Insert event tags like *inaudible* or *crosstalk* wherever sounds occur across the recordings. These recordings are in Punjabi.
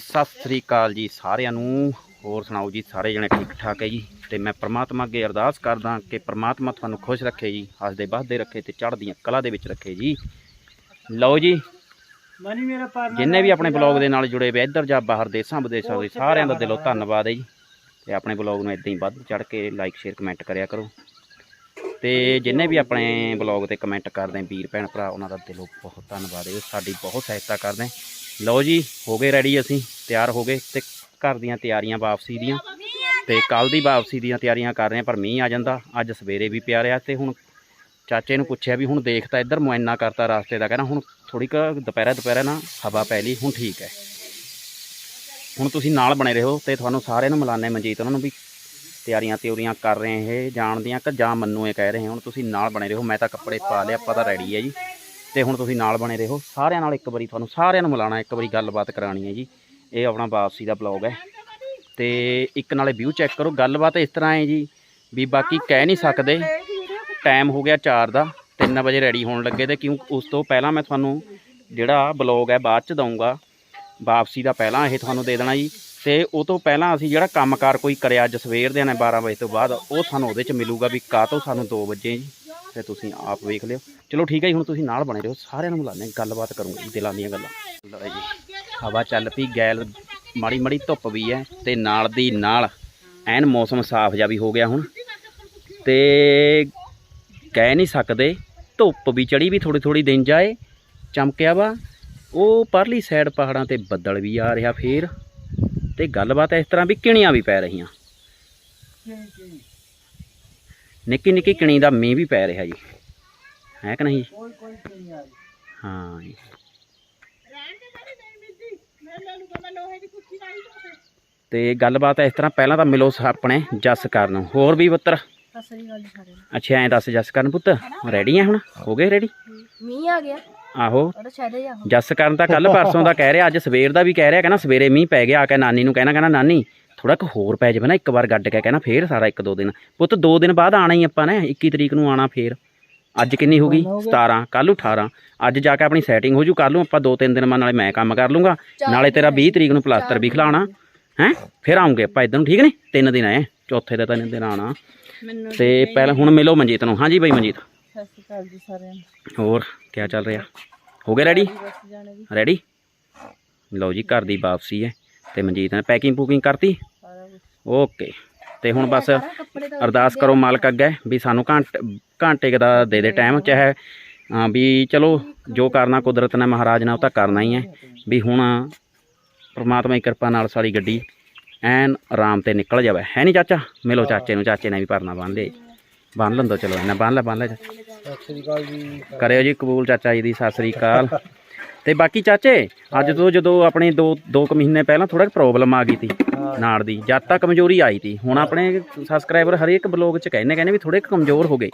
ਸਤਿ ਸ੍ਰੀ ਅਕਾਲ ਜੀ ਸਾਰਿਆਂ ਨੂੰ। ਹੋਰ ਸੁਣਾਓ ਜੀ ਸਾਰੇ ਜਣੇ ਠੀਕ ਠਾਕ ਹੈ ਜੀ? ਤੇ ਮੈਂ ਪ੍ਰਮਾਤਮਾ ਅੱਗੇ ਅਰਦਾਸ ਕਰਦਾ ਕਿ ਪ੍ਰਮਾਤਮਾ ਤੁਹਾਨੂੰ ਖੁਸ਼ ਰੱਖੇ ਜੀ ਹੱਸਦੇ ਵੱਸਦੇ ਰੱਖੇ ਤੇ ਚੜ੍ਹਦੀਆਂ ਕਲਾ ਦੇ ਵਿੱਚ ਰੱਖੇ ਜੀ। ਲਓ ਜੀ ਮਨੀ ਮੇਰਾ ਪਾਰਨਾ ਜਿੰਨੇ ਵੀ ਆਪਣੇ ਬਲੌਗ ਦੇ ਨਾਲ ਜੁੜੇ ਹੋਏ ਇੱਧਰ ਜਾਂ ਬਾਹਰ ਦੇਸ਼ਾਂ ਵਿਦੇਸ਼ਾਂ ਦੇ ਸਾਰਿਆਂ ਦਾ ਦਿਲੋਂ ਧੰਨਵਾਦ ਹੈ ਜੀ। ਤੇ ਆਪਣੇ ਬਲੌਗ ਨੂੰ ਇਦਾਂ ਹੀ ਵੱਧ ਚੜ੍ਹ ਕੇ ਲਾਈਕ ਸ਼ੇਅਰ ਕਮੈਂਟ ਕਰਿਆ ਕਰੋ। ਤੇ ਜਿੰਨੇ ਵੀ ਆਪਣੇ ਬਲੌਗ ਤੇ ਕਮੈਂਟ ਕਰਦੇ ਵੀਰ ਭੈਣ ਭਰਾ ਉਹਨਾਂ ਦਾ ਦਿਲੋਂ ਬਹੁਤ ਧੰਨਵਾਦ ਹੈ। ਸਾਡੀ ਬਹੁਤ ਸਹਾਇਤਾ ਕਰਦੇ। ਲਓ ਜੀ, ਹੋ ਗਏ ਰੈਡੀ ਅਸੀਂ, ਤਿਆਰ ਹੋ ਗਏ ਤੇ ਘਰ ਦੀਆਂ ਤਿਆਰੀਆਂ ਵਾਪਸੀ ਦੀਆਂ। ਤੇ ਕੱਲ ਦੀ ਵਾਪਸੀ ਦੀਆਂ ਤਿਆਰੀਆਂ ਕਰ ਰਹੇ ਆ ਪਰ ਮੀਂਹ ਆ ਜਾਂਦਾ, ਅੱਜ ਸਵੇਰੇ ਵੀ ਪਿਆ ਰਿਹਾ ਤੇ ਹੁਣ ਚਾਚੇ ਨੂੰ ਪੁੱਛਿਆ ਵੀ ਹੁਣ ਦੇਖ ਤਾਂ ਇੱਧਰ ਮੁਆਇਨਾ ਕਰਤਾ ਰਾਸਤੇ ਦਾ, ਕਹਿੰਦਾ ਹੁਣ ਥੋੜੀ ਕੁ ਦੁਪਹਿਰਾ ਦੁਪਹਿਰਾ ਨਾ ਹਵਾ ਪੈ ਲਈ, ਹੁਣ ਠੀਕ ਹੈ। ਹੁਣ ਤੁਸੀਂ ਨਾਲ ਬਣੇ ਰਹੋ ਤੇ ਤੁਹਾਨੂੰ ਸਾਰਿਆਂ ਨੂੰ ਮਿਲਾਨੇ ਮਨਜੀਤ ਉਹਨਾਂ ਨੂੰ ਵੀ ਤਿਆਰੀਆਂ ਤਿਉਰੀਆਂ ਕਰ ਰਹੇ ਇਹ ਜਾਣਦੀਆਂ ਕਿ ਜਾਂ ਮੰਨੂ ਇਹ ਕਹਿ ਰਹੇ ਹੁਣ ਤੁਸੀਂ ਨਾਲ ਬਣੇ ਰਹੋ, ਮੈਂ ਤਾਂ ਕੱਪੜੇ ਪਾ ਲਿਆ ਆਪਾਂ ਤਾਂ ਰੈਡੀ ਹੈ ਜੀ। ਤੇ ਹੁਣ ਤੁਸੀਂ ਨਾਲ ਬਣੇ ਰਹੋ। ਸਾਰਿਆਂ ਨਾਲ ਇੱਕ ਵਾਰੀ ਤੁਹਾਨੂੰ ਸਾਰਿਆਂ ਨੂੰ ਮਿਲਾਣਾ ਇੱਕ ਵਾਰੀ ਗੱਲਬਾਤ ਕਰਾਣੀ ਹੈ ਜੀ। ਇਹ ਆਪਣਾ ਵਾਪਸੀ ਦਾ ਬਲੌਗ ਹੈ। ਤੇ ਇੱਕ ਨਾਲੇ ਵਿਊ ਚੈੱਕ ਕਰੋ, ਗੱਲਬਾਤ ਇਸ ਤਰ੍ਹਾਂ ਹੈ ਜੀ ਵੀ ਬਾਕੀ ਕਹਿ ਨਹੀਂ ਸਕਦੇ। ਟਾਈਮ ਹੋ ਗਿਆ 4 ਦਾ 3 ਵਜੇ ਰੈਡੀ ਹੋਣ ਲੱਗੇ ਤੇ ਕਿਉਂ ਉਸ ਤੋਂ ਪਹਿਲਾਂ ਮੈਂ ਤੁਹਾਨੂੰ ਜਿਹੜਾ ਬਲੌਗ ਹੈ ਬਾਅਦ ਚ ਦਊਂਗਾ। ਵਾਪਸੀ ਦਾ ਪਹਿਲਾਂ ਇਹ ਤੁਹਾਨੂੰ ਦੇ ਦੇਣਾ ਜੀ। ਤੇ ਉਹ ਤੋਂ ਪਹਿਲਾਂ ਅਸੀਂ ਜਿਹੜਾ ਕੰਮਕਾਰ ਕੋਈ ਕਰਿਆ ਅੱਜ ਸਵੇਰ ਦੇ ਨੇ 12 ਵਜੇ ਤੋਂ ਬਾਅਦ, ਉਹ ਸਾਨੂੰ ਉਹਦੇ ਚ ਮਿਲੂਗਾ ਵੀ ਕਾਹ ਤੋਂ ਸਾਨੂੰ 2 ਵਜੇ ਜੀ। ਤੇ ਤੁਸੀਂ ਆਪ ਵੇਖ ਲਿਓ। ਚਲੋ ਠੀਕ ਹੈ ਜੀ, ਹੁਣ ਤੁਸੀਂ ਨਾਲ ਬਣੇ ਰਹੋ। ਸਾਰਿਆਂ ਨੂੰ ਮਿਲਾਨੇ ਗੱਲਬਾਤ ਕਰੂੰਗੇ, ਦਿਲਾਂ ਦੀਆਂ ਗੱਲਾਂ। ਲਓ ਜੀ। ਹਵਾ ਚੱਲ ਪਈ, ਗੈਲ ਮਾੜੀ ਮਾੜੀ ਧੁੱਪ ਵੀ ਹੈ ਤੇ ਨਾਲ ਦੀ ਨਾਲ ਐਨ ਮੌਸਮ ਸਾਫ਼ ਜਿਹਾ ਵੀ ਹੋ ਗਿਆ ਹੁਣ। ਤੇ ਕਹਿ ਨਹੀਂ ਸਕਦੇ, ਧੁੱਪ ਵੀ ਚੜੀ ਵੀ ਥੋੜੀ ਥੋੜੀ ਦਿਨ ਜਾਏ, ਚਮਕਿਆ ਵਾ। ਉਹ ਪਰਲੀ ਸਾਈਡ ਪਹਾੜਾਂ ਤੇ ਬੱਦਲ ਵੀ ਆ ਰਿਹਾ ਫੇਰ। ਤੇ ਗੱਲਬਾਤ ਇਸ ਤਰ੍ਹਾਂ ਵੀ ਕਿਣੀਆਂ ਵੀ ਪੈ ਰਹੀਆਂ। ਨਿੱਕੀ ਨਿੱਕੀ ਕਿਣੀ ਦਾ ਮੀਂਹ ਵੀ ਪੈ ਰਿਹਾ ਜੀ। ਹੈ ਕਿ ਨਹੀਂ? ਕੋਈ ਕੋਈ ਨਹੀਂ ਆ ਰਹੀ। ਹਾਂ ਜੀ। ਤੇ ਗੱਲਬਾਤ ਇਸ ਤਰ੍ਹਾਂ ਪਹਿਲਾਂ ਤਾਂ ਮਿਲੋ ਆਪਣੇ ਜੱਸ ਕਰਨ ਨੂੰ। ਹੋਰ ਵੀ ਪੁੱਤਰ? ਅੱਛਾ ਐਂ ਦੱਸ ਜੱਸ ਕਰਨ ਪੁੱਤ। ਰੈਡੀ ਆ ਹੁਣ? ਹੋ ਗਏ ਰੈਡੀ ਮੀਂਹ ਆ ਗਿਆ। ਆਹੋ। ਜੱਸ ਕਰਨ ਤਾਂ ਕੱਲ *laughs* ਪਰਸੋਂ ਦਾ ਕਹਿ ਰਿਹਾ ਅੱਜ ਸਵੇਰ ਦਾ ਵੀ ਕਹਿ ਰਿਹਾ ਕਹਿੰਦਾ ਸਵੇਰੇ ਮੀਂਹ ਪੈ ਗਿਆ ਆ ਕੇ ਨਾਨੀ ਨੂੰ ਕਹਿਣਾ ਕਹਿੰਦਾ ਨਾਨੀ ਥੋੜਾ ਕੁ ਹੋਰ ਪੈ ਜਾਵੇ ਨਾ ਇੱਕ ਵਾਰ ਗੱਡ ਕੇ ਕਹਿੰਦਾ ਫੇਰ ਸਾਰਾ ਇੱਕ ਦੋ ਦਿਨ। ਪੁੱਤ ਦੋ ਦਿਨ ਬਾਅਦ ਆਣਾ ਹੀ ਆਪਾਂ ਨੇ 21 ਤਰੀਕ ਨੂੰ ਆਣਾ ਫੇਰ। ਅੱਜ ਕਿੰਨੀ ਹੋ ਗਈ? 17 ਕੱਲ ਨੂੰ 18 ਅੱਜ ਜਾ ਕੇ ਆਪਣੀ ਸੈਟਿੰਗ ਹੋ ਜੂ ਕੱਲ ਨੂੰ ਆਪਾਂ ਦੋ ਤਿੰਨ ਦਿਨ ਮਾ ਨਾਲੇ ਮੈਂ ਕੰਮ ਕਰ ਲੂੰਗਾ। ਨਾਲੇ ਤੇਰਾ 20 ਤਰੀਕ ਨੂੰ ਪਲਾਸਟਰ ਵੀ ਖਿਲਾਉਣਾ। ਹੈ। ਫਿਰ ਆਉਂਗੇ ਆਪਾਂ ਇਧਰ ਨੂੰ ਠੀਕ ਨੇ ਤਿੰਨ ਦਿਨ ਆਏ ਚੌਥੇ ਦਾ ਤਿੰਨ ਦਿਨ ਆਣਾ ਤੇ ਪਹਿਲਾਂ ਹੁਣ ਮਿਲੋ ਮਨਜੀਤ ਨੂੰ। ਹਾਂਜੀ ਬਾਈ ਮਨਜੀਤ। ਸਤਿ ਸ੍ਰੀ ਅਕਾਲ ਜੀ ਸਾਰਿਆਂ ਨੂੰ। ਹੋਰ ਕੀ ਚੱਲ ਰਿਹਾ? ਹੋ ਗਏ ਰੈਡੀ ਰੈਡੀ ਲਓ ਜੀ ਘਰ ਦੀ ਵਾਪਸੀ ਹੈ। ਤੇ ਮਨਜੀਤ ਨੇ ਪੈਕਿੰਗ ਪੂਕਿੰਗ ਕਰਤੀ। ਓਕੇ। ਤੇ ਹੁਣ ਬਸ ਅਰਦਾਸ ਕਰੋ ਮਾਲਕ ਅੱਗੇ ਵੀ ਸਾਨੂੰ ਘੰਟ ਘੰਟੇ ਦਾ ਦੇ ਦੇ ਟਾਈਮ ਚਾਹੇ ਵੀ ਚਲੋ ਜੋ ਕਰਨਾ ਕੁਦਰਤ ਨੇ ਮਹਾਰਾਜ ਨੇ ਉਹ ਤਾਂ ਕਰਨਾ ਹੀ ਹੈ। ਵੀ ਹੁਣ ਪ੍ਰਮਾਤਮਾ ਦੀ ਕਿਰਪਾ ਨਾਲ ਸਾਡੀ ਗੱਡੀ ਐਨ ਆਰਾਮ ਤੇ ਨਿਕਲ ਜਾਵੇ। ਹੈ ਨਹੀਂ ਚਾਚਾ? ਮਿਲੋ ਚਾਚੇ ਨੂੰ ਚਾਚੇ ਨੇ ਵੀ ਭਰਨਾ ਬੰਨ ਲਿਆ ਬੰਨ ਲੰਦੋ ਚਲੋ ਇਹਨਾਂ ਬੰਨ ਲੈ ਬੰਨ ਲੈ ਚਾਚਾ। ਸਤਿ ਸ੍ਰੀ ਅਕਾਲ ਜੀ ਕਰਿਓ ਜੀ ਕਬੂਲ ਚਾਚਾ ਜੀ ਦੀ ਸਤਿ ਸ੍ਰੀ ਅਕਾਲ। ਤੇ ਬਾਕੀ ਚਾਚੇ ਅੱਜ ਤੋਂ ਜਦੋਂ ਆਪਣੇ 2 2 ਕੁ ਮਹੀਨੇ ਪਹਿਲਾਂ ਥੋੜਾ ਪ੍ਰੋਬਲਮ ਆ ਗਈ ਸੀ। ਨਾੜ ਦੀ। ਜਦ ਤੱਕ ਕਮਜ਼ੋਰੀ ਆਈ ਤੀ। ਹੁਣ ਆਪਣੇ ਸਬਸਕ੍ਰਾਈਬਰ ਹਰੇਕ ਬਲੌਗ ਚ ਕਹਿੰਦੇ ਕਹਿੰਦੇ ਵੀ ਥੋੜੇ ਕਮਜ਼ੋਰ ਹੋ ਗਏ।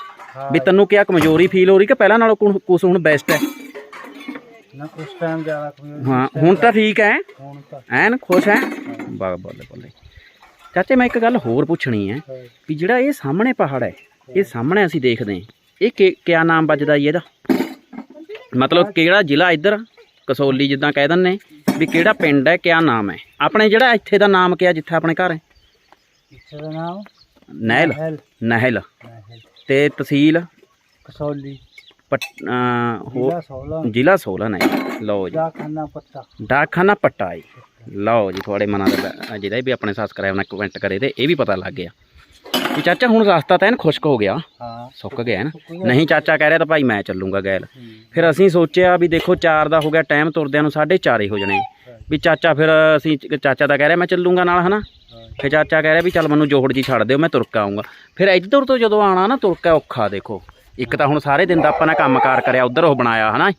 ਵੀ ਤੈਨੂੰ ਕਿਆ ਕਮਜ਼ੋਰੀ ਫੀਲ ਹੋ ਰਹੀ ਕਿ ਪਹਿਲਾਂ ਨਾਲੋਂ ਕੁ- ਕੁਛ ਹੁਣ ਬੈਸਟ ਹੈ? ਨਾ ਉਸ ਟਾਈਮ ਜ਼ਿਆਦਾ ਕੋਈ ਹਾਂ ਹੁਣ ਤਾਂ ਠੀਕ ਹੈ। ਹੁਣ ਤਾਂ। ਐਨ ਖੁਸ਼ ਹੈ? ਬਾ ਬੱਲੇ ਬੱਲੇ। ਚਾਚੇ ਮੈਂ ਇੱਕ ਗੱਲ ਹੋਰ ਪੁੱਛਣੀ ਹੈ ਹੈ। ਵੀ ਜਿਹੜਾ ਇਹ ਸਾਹਮਣੇ ਪਹਾੜ ਹੈ ਇਹ ਸਾਹਮਣੇ ਅਸੀਂ ਦੇਖਦੇ ਹਾਂ। ਇਹ ਕਿ- ਕਿਆ ਨਾਮ ਵੱਜਦਾ ਜੀ ਇਹਦਾ? ਮਤਲਬ ਕਿਹੜਾ ਜ਼ਿਲ੍ਹਾ ਇੱਧਰ? ਕਸੌਲੀ ਜਿੱਦਾਂ ਕਹਿ ਦਿੰਨੇ ਵੀ ਕਿਹੜਾ ਪਿੰਡ ਹੈ ਕਿਆ ਨਾਮ ਹੈ? ਆਪਣੇ ਜਿਹੜਾ ਇੱਥੇ ਦਾ ਨਾਮ ਕਿਆ ਜਿੱਥੇ ਆਪਣੇ ਘਰ ਹੈ? ਇੱਥੇ ਦਾ ਨਾਮ ਨਹਿਲ। ਹੈਲ ਨਹਿਲ। ਹੈਲ ਤੇ ਤਹਿਸੀਲ? ਕਸੌਲੀ। ਪਟ ਜ਼ਿਲ੍ਹਾ ਸੋਲਾ ਜ਼ਿਲ੍ਹਾ ਸੋਲਨ ਹੈ ਲਓ ਜੀ। ਜਾ ਖਾਨਾ ਪੱਤਾ ਡਾਕਖਾਨਾ ਪੱਟਾ ਜੀ। ਲਓ ਜੀ ਤੁਹਾਡੇ ਮਨਾਂ ਦਾ ਜਿਹਦਾ ਵੀ ਆਪਣੇ ਸਬਸਕ੍ਰਾਈਬ ਨਾਲ ਕਮੈਂਟ ਕਰੇ ਤੇ ਇਹ ਵੀ ਪਤਾ ਲੱਗ ਗਿਆ। ਵੀ ਚਾਚਾ ਹੁਣ ਰਸਤਾ ਤਾਂ ਐਨ ਖੁਸ਼ਕ ਹੋ ਗਿਆ। ਹਾਂ। ਸੁੱਕ ਗਿਆ ਨਾ। ਨਹੀਂ ਚਾਚਾ ਕਹਿ ਰਿਹਾ ਤਾਂ ਭਾਈ ਮੈਂ ਚੱਲੂਗਾ ਗੈਲ। ਫਿਰ ਅਸੀਂ ਸੋਚਿਆ ਵੀ ਦੇਖੋ 4 ਦਾ ਹੋ ਗਿਆ ਟਾਈਮ ਤੁਰਦਿਆਂ ਨੂੰ 4:30 ਹੋ ਜਾਣੇ। ਵੀ ਚਾਚਾ ਫਿਰ ਅਸੀਂ ਚਾਚਾ ਤਾਂ ਕਹਿ ਰਿਹਾ ਮੈਂ ਚੱਲੂਗਾ ਨਾਲ ਹਨਾ। ਫਿਰ ਚਾਚਾ ਕਹਿ ਰਿਹਾ ਵੀ ਚੱਲ ਮੈਨੂੰ ਜੋਹੜ ਜੀ ਛੱਡ ਦਿਓ ਮੈਂ ਤੁਰ ਕੇ ਆਉਂਗਾ ਫਿਰ ਇੱਧਰ ਤੋਂ ਜਦੋਂ ਆਣਾ ਨਾ ਤੁਰ ਕੇ ਔਖਾ ਦੇਖੋ। ਇੱਕ ਤਾਂ ਹੁਣ ਸਾਰੇ ਦਿਨ ਦਾ ਆਪਾਂ ਨੇ ਕੰਮਕਾਰ ਕਰਿਆ ਉਧਰ ਉਹ ਬਣਾਇਆ ਹਨਾ?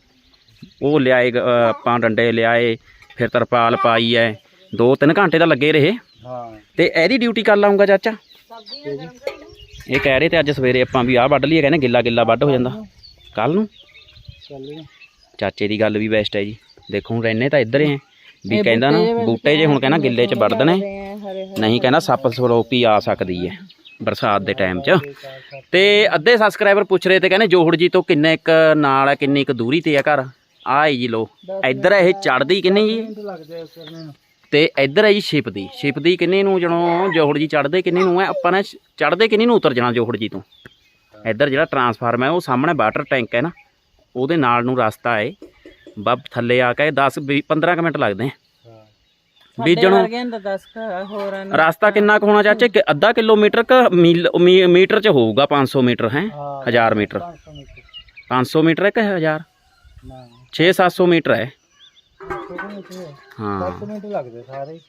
ਉਹ ਲਿਆਏ ਆਪਾਂ ਡੰਡੇ ਲਿਆਏ ਫਿਰ ਤਰਪਾਲ ਪਾਈ ਐ। ਦੋ ਤਿੰਨ ਘੰਟੇ ਤਾਂ ਲੱਗੇ ਰਹੇ। ਹਾਂ। ਤੇ ਇਹਦੀ ਡਿਊਟੀ ਕਰ ਲਾਉਂਗਾ ਚਾਚਾ? ਇਹ ਕਹਿ ਰਹੇ ਤੇ ਅੱਜ ਸਵੇਰੇ ਆਪਾਂ ਵੀ ਆਹ ਵੱਢ ਲਈਏ ਕਹਿੰਦੇ ਗਿੱਲਾ ਗਿੱਲਾ ਵੱਢ ਹੋ ਜਾਂਦਾ। ਕੱਲ ਨੂੰ? ਚਾਚੇ ਦੀ ਗੱਲ ਵੀ ਬੈਸਟ ਹੈ ਜੀ। ਦੇਖੋ ਹੁਣ ਰਹਿੰਦੇ ਤਾਂ ਇੱਧਰ ਹੀ ਆ ਵੀ ਕਹਿੰਦਾ ਨਾ ਬੂਟੇ ਜੇ ਹੁਣ ਕਹਿੰਦਾ ਗਿੱਲੇ 'ਚ ਵੱਢ ਦੇਣੇ ਨਹੀਂ ਕਹਿੰਦਾ ਸੱਪ ਸਰੋਪੀ ਆ ਸਕਦੀ ਹੈ ਬਰਸਾਤ ਦੇ ਟਾਈਮ 'ਚ। ਤੇ ਅੱਧੇ ਸਬਸਕ੍ਰਾਈਬਰ ਪੁੱਛ ਰਹੇ ਤੇ ਕਹਿੰਦੇ ਜੋਹੜ ਜੀ ਤੋਂ ਕਿੰਨੇ ਇੱਕ ਨਾਲ ਹੈ ਕਿੰਨੀ ਇੱਕ ਦੂਰੀ ਤੇ ਆ ਘਰ? ਆਹ ਹੈ ਜੀ ਲੋ ਇੱਧਰ ਇਹ ਚੜਦੀ ਕਿੰਨੀ ਜੀ? ਤੇ ਇੱਧਰ ਹੈ ਜੀ ਸ਼ਿਪ ਦੀ ਸ਼ਿਪ ਦੀ ਕਿੰਨੇ ਨੂੰ ਜਦੋਂ ਜੋਹੜ ਜੀ ਚੜਦੇ ਕਿੰਨੇ ਨੂੰ ਹੈ ਆਪਾਂ ਨੇ ਚੜਦੇ ਕਿੰਨੇ ਨੂੰ ਉਤਰ ਜਾਣਾ ਜੋਹੜ ਜੀ ਤੋਂ? ਇੱਧਰ ਜਿਹੜਾ ਟਰਾਂਸਫਾਰਮ ਹੈ ਉਹ ਸਾਹਮਣੇ ਵਾਟਰ ਟੈਂਕ ਹੈ ਨਾ ਉਹਦੇ ਨਾਲ ਨੂੰ ਰਸਤਾ ਹੈ ਬੱਬ ਥੱਲੇ ਆ ਕੇ 10 20 15 ਕੁ ਮਿੰਟ ਲੱਗਦੇ ਆ। ਹਾਂ ਬੀਜਣੋਂ ਦਾ 10 ਹੋਰਾਂ ਰਸਤਾ ਕਿੰਨਾ ਕੁ ਹੋਣਾ ਚਾਚੇ? ਕਿ ਅੱਧਾ ਕਿਲੋਮੀਟਰ ਕ ਮੀਟਰ ਚ ਹੋਊਗਾ 500 ਮੀਟਰ ਹੈ? ਹਾਂ 1000 ਮੀਟਰ। 500 ਮੀਟਰ। 500 ਮੀਟਰ ਹੈ ਕਿ 1000 ਨਾ। 6-700 ਮੀਟਰ ਹੈ। 6 ਮੀਟਰ ਹੈ। ਹਾਂ 7 ਮਿੰਟ ਲੱਗਦੇ ਸਾਰੇ ਹੀ।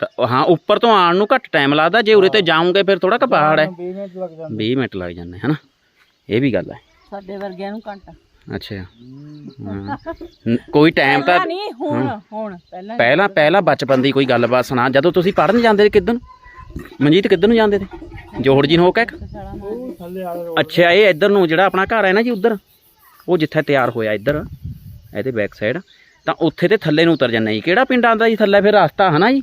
ਤਾਂ ਹਾਂ ਉੱਪਰ ਤੋਂ ਆਉਣ ਨੂੰ ਘੱਟ ਟਾਈਮ ਲੱਗਦਾ ਜੇ ਉਰੇ ਤੇ ਜਾਓਗੇ ਫਿਰ ਥੋੜਾ ਕ ਪਹਾੜ ਹੈ। 20 ਮਿੰਟ ਲੱਗ ਜਾਂਦੇ। 20 ਮਿੰਟ ਲੱਗ ਜਾਂਦੇ ਹਨਾ? ਇਹ ਵੀ ਗੱਲ ਹੈ। ਸਾਡੇ ਵਰਗਿਆਂ ਨੂੰ ਘੰਟਾ। ਅੱਛਾ। ਹੂੰ। ਨ- ਕੋਈ ਟਾਈਮ ਤਾਂ ਪਹਿਲਾਂ ਨਹੀਂ ਹੁਣ ਹੁਣ ਪਹਿਲਾਂ ਪਹਿਲਾਂ ਪਹਿਲਾਂ ਬਚਪਨ ਦੀ ਕੋਈ ਗੱਲਬਾਤ ਸੁਣਾ। ਜਦੋਂ ਤੁਸੀਂ ਪੜਨ ਜਾਂਦੇ ਕਿੱਦਨ ਮਨਜੀਤ ਕਿੱਦਨ ਨੂੰ ਜਾਂਦੇ ਤੇ ਜੋਹੜ ਜੀ ਨੂੰ ਹੋ ਕੇ? ਥੱਲੇ ਆ ਅੱਛਾ ਇਹ ਇੱਧਰ ਨੂੰ ਜਿਹੜਾ ਆਪਣਾ ਘਰ ਹੈ ਨਾ ਜੀ ਉੱਧਰ? ਉਹ ਜਿੱਥੇ ਤਿਆਰ ਹੋਇਆ ਇੱਧਰ ਇਹਦੇ ਬੈਕ ਸਾਈਡ ਤਾਂ ਉੱਥੇ ਤੇ ਥੱਲੇ ਨੂੰ ਉਤਰ ਜਾਂਦਾ ਜੀ। ਕਿਹੜਾ ਪਿੰਡ ਆਂਦਾ ਜੀ ਥੱਲੇ ਫਿਰ ਰਸਤਾ ਹਨਾ ਜੀ?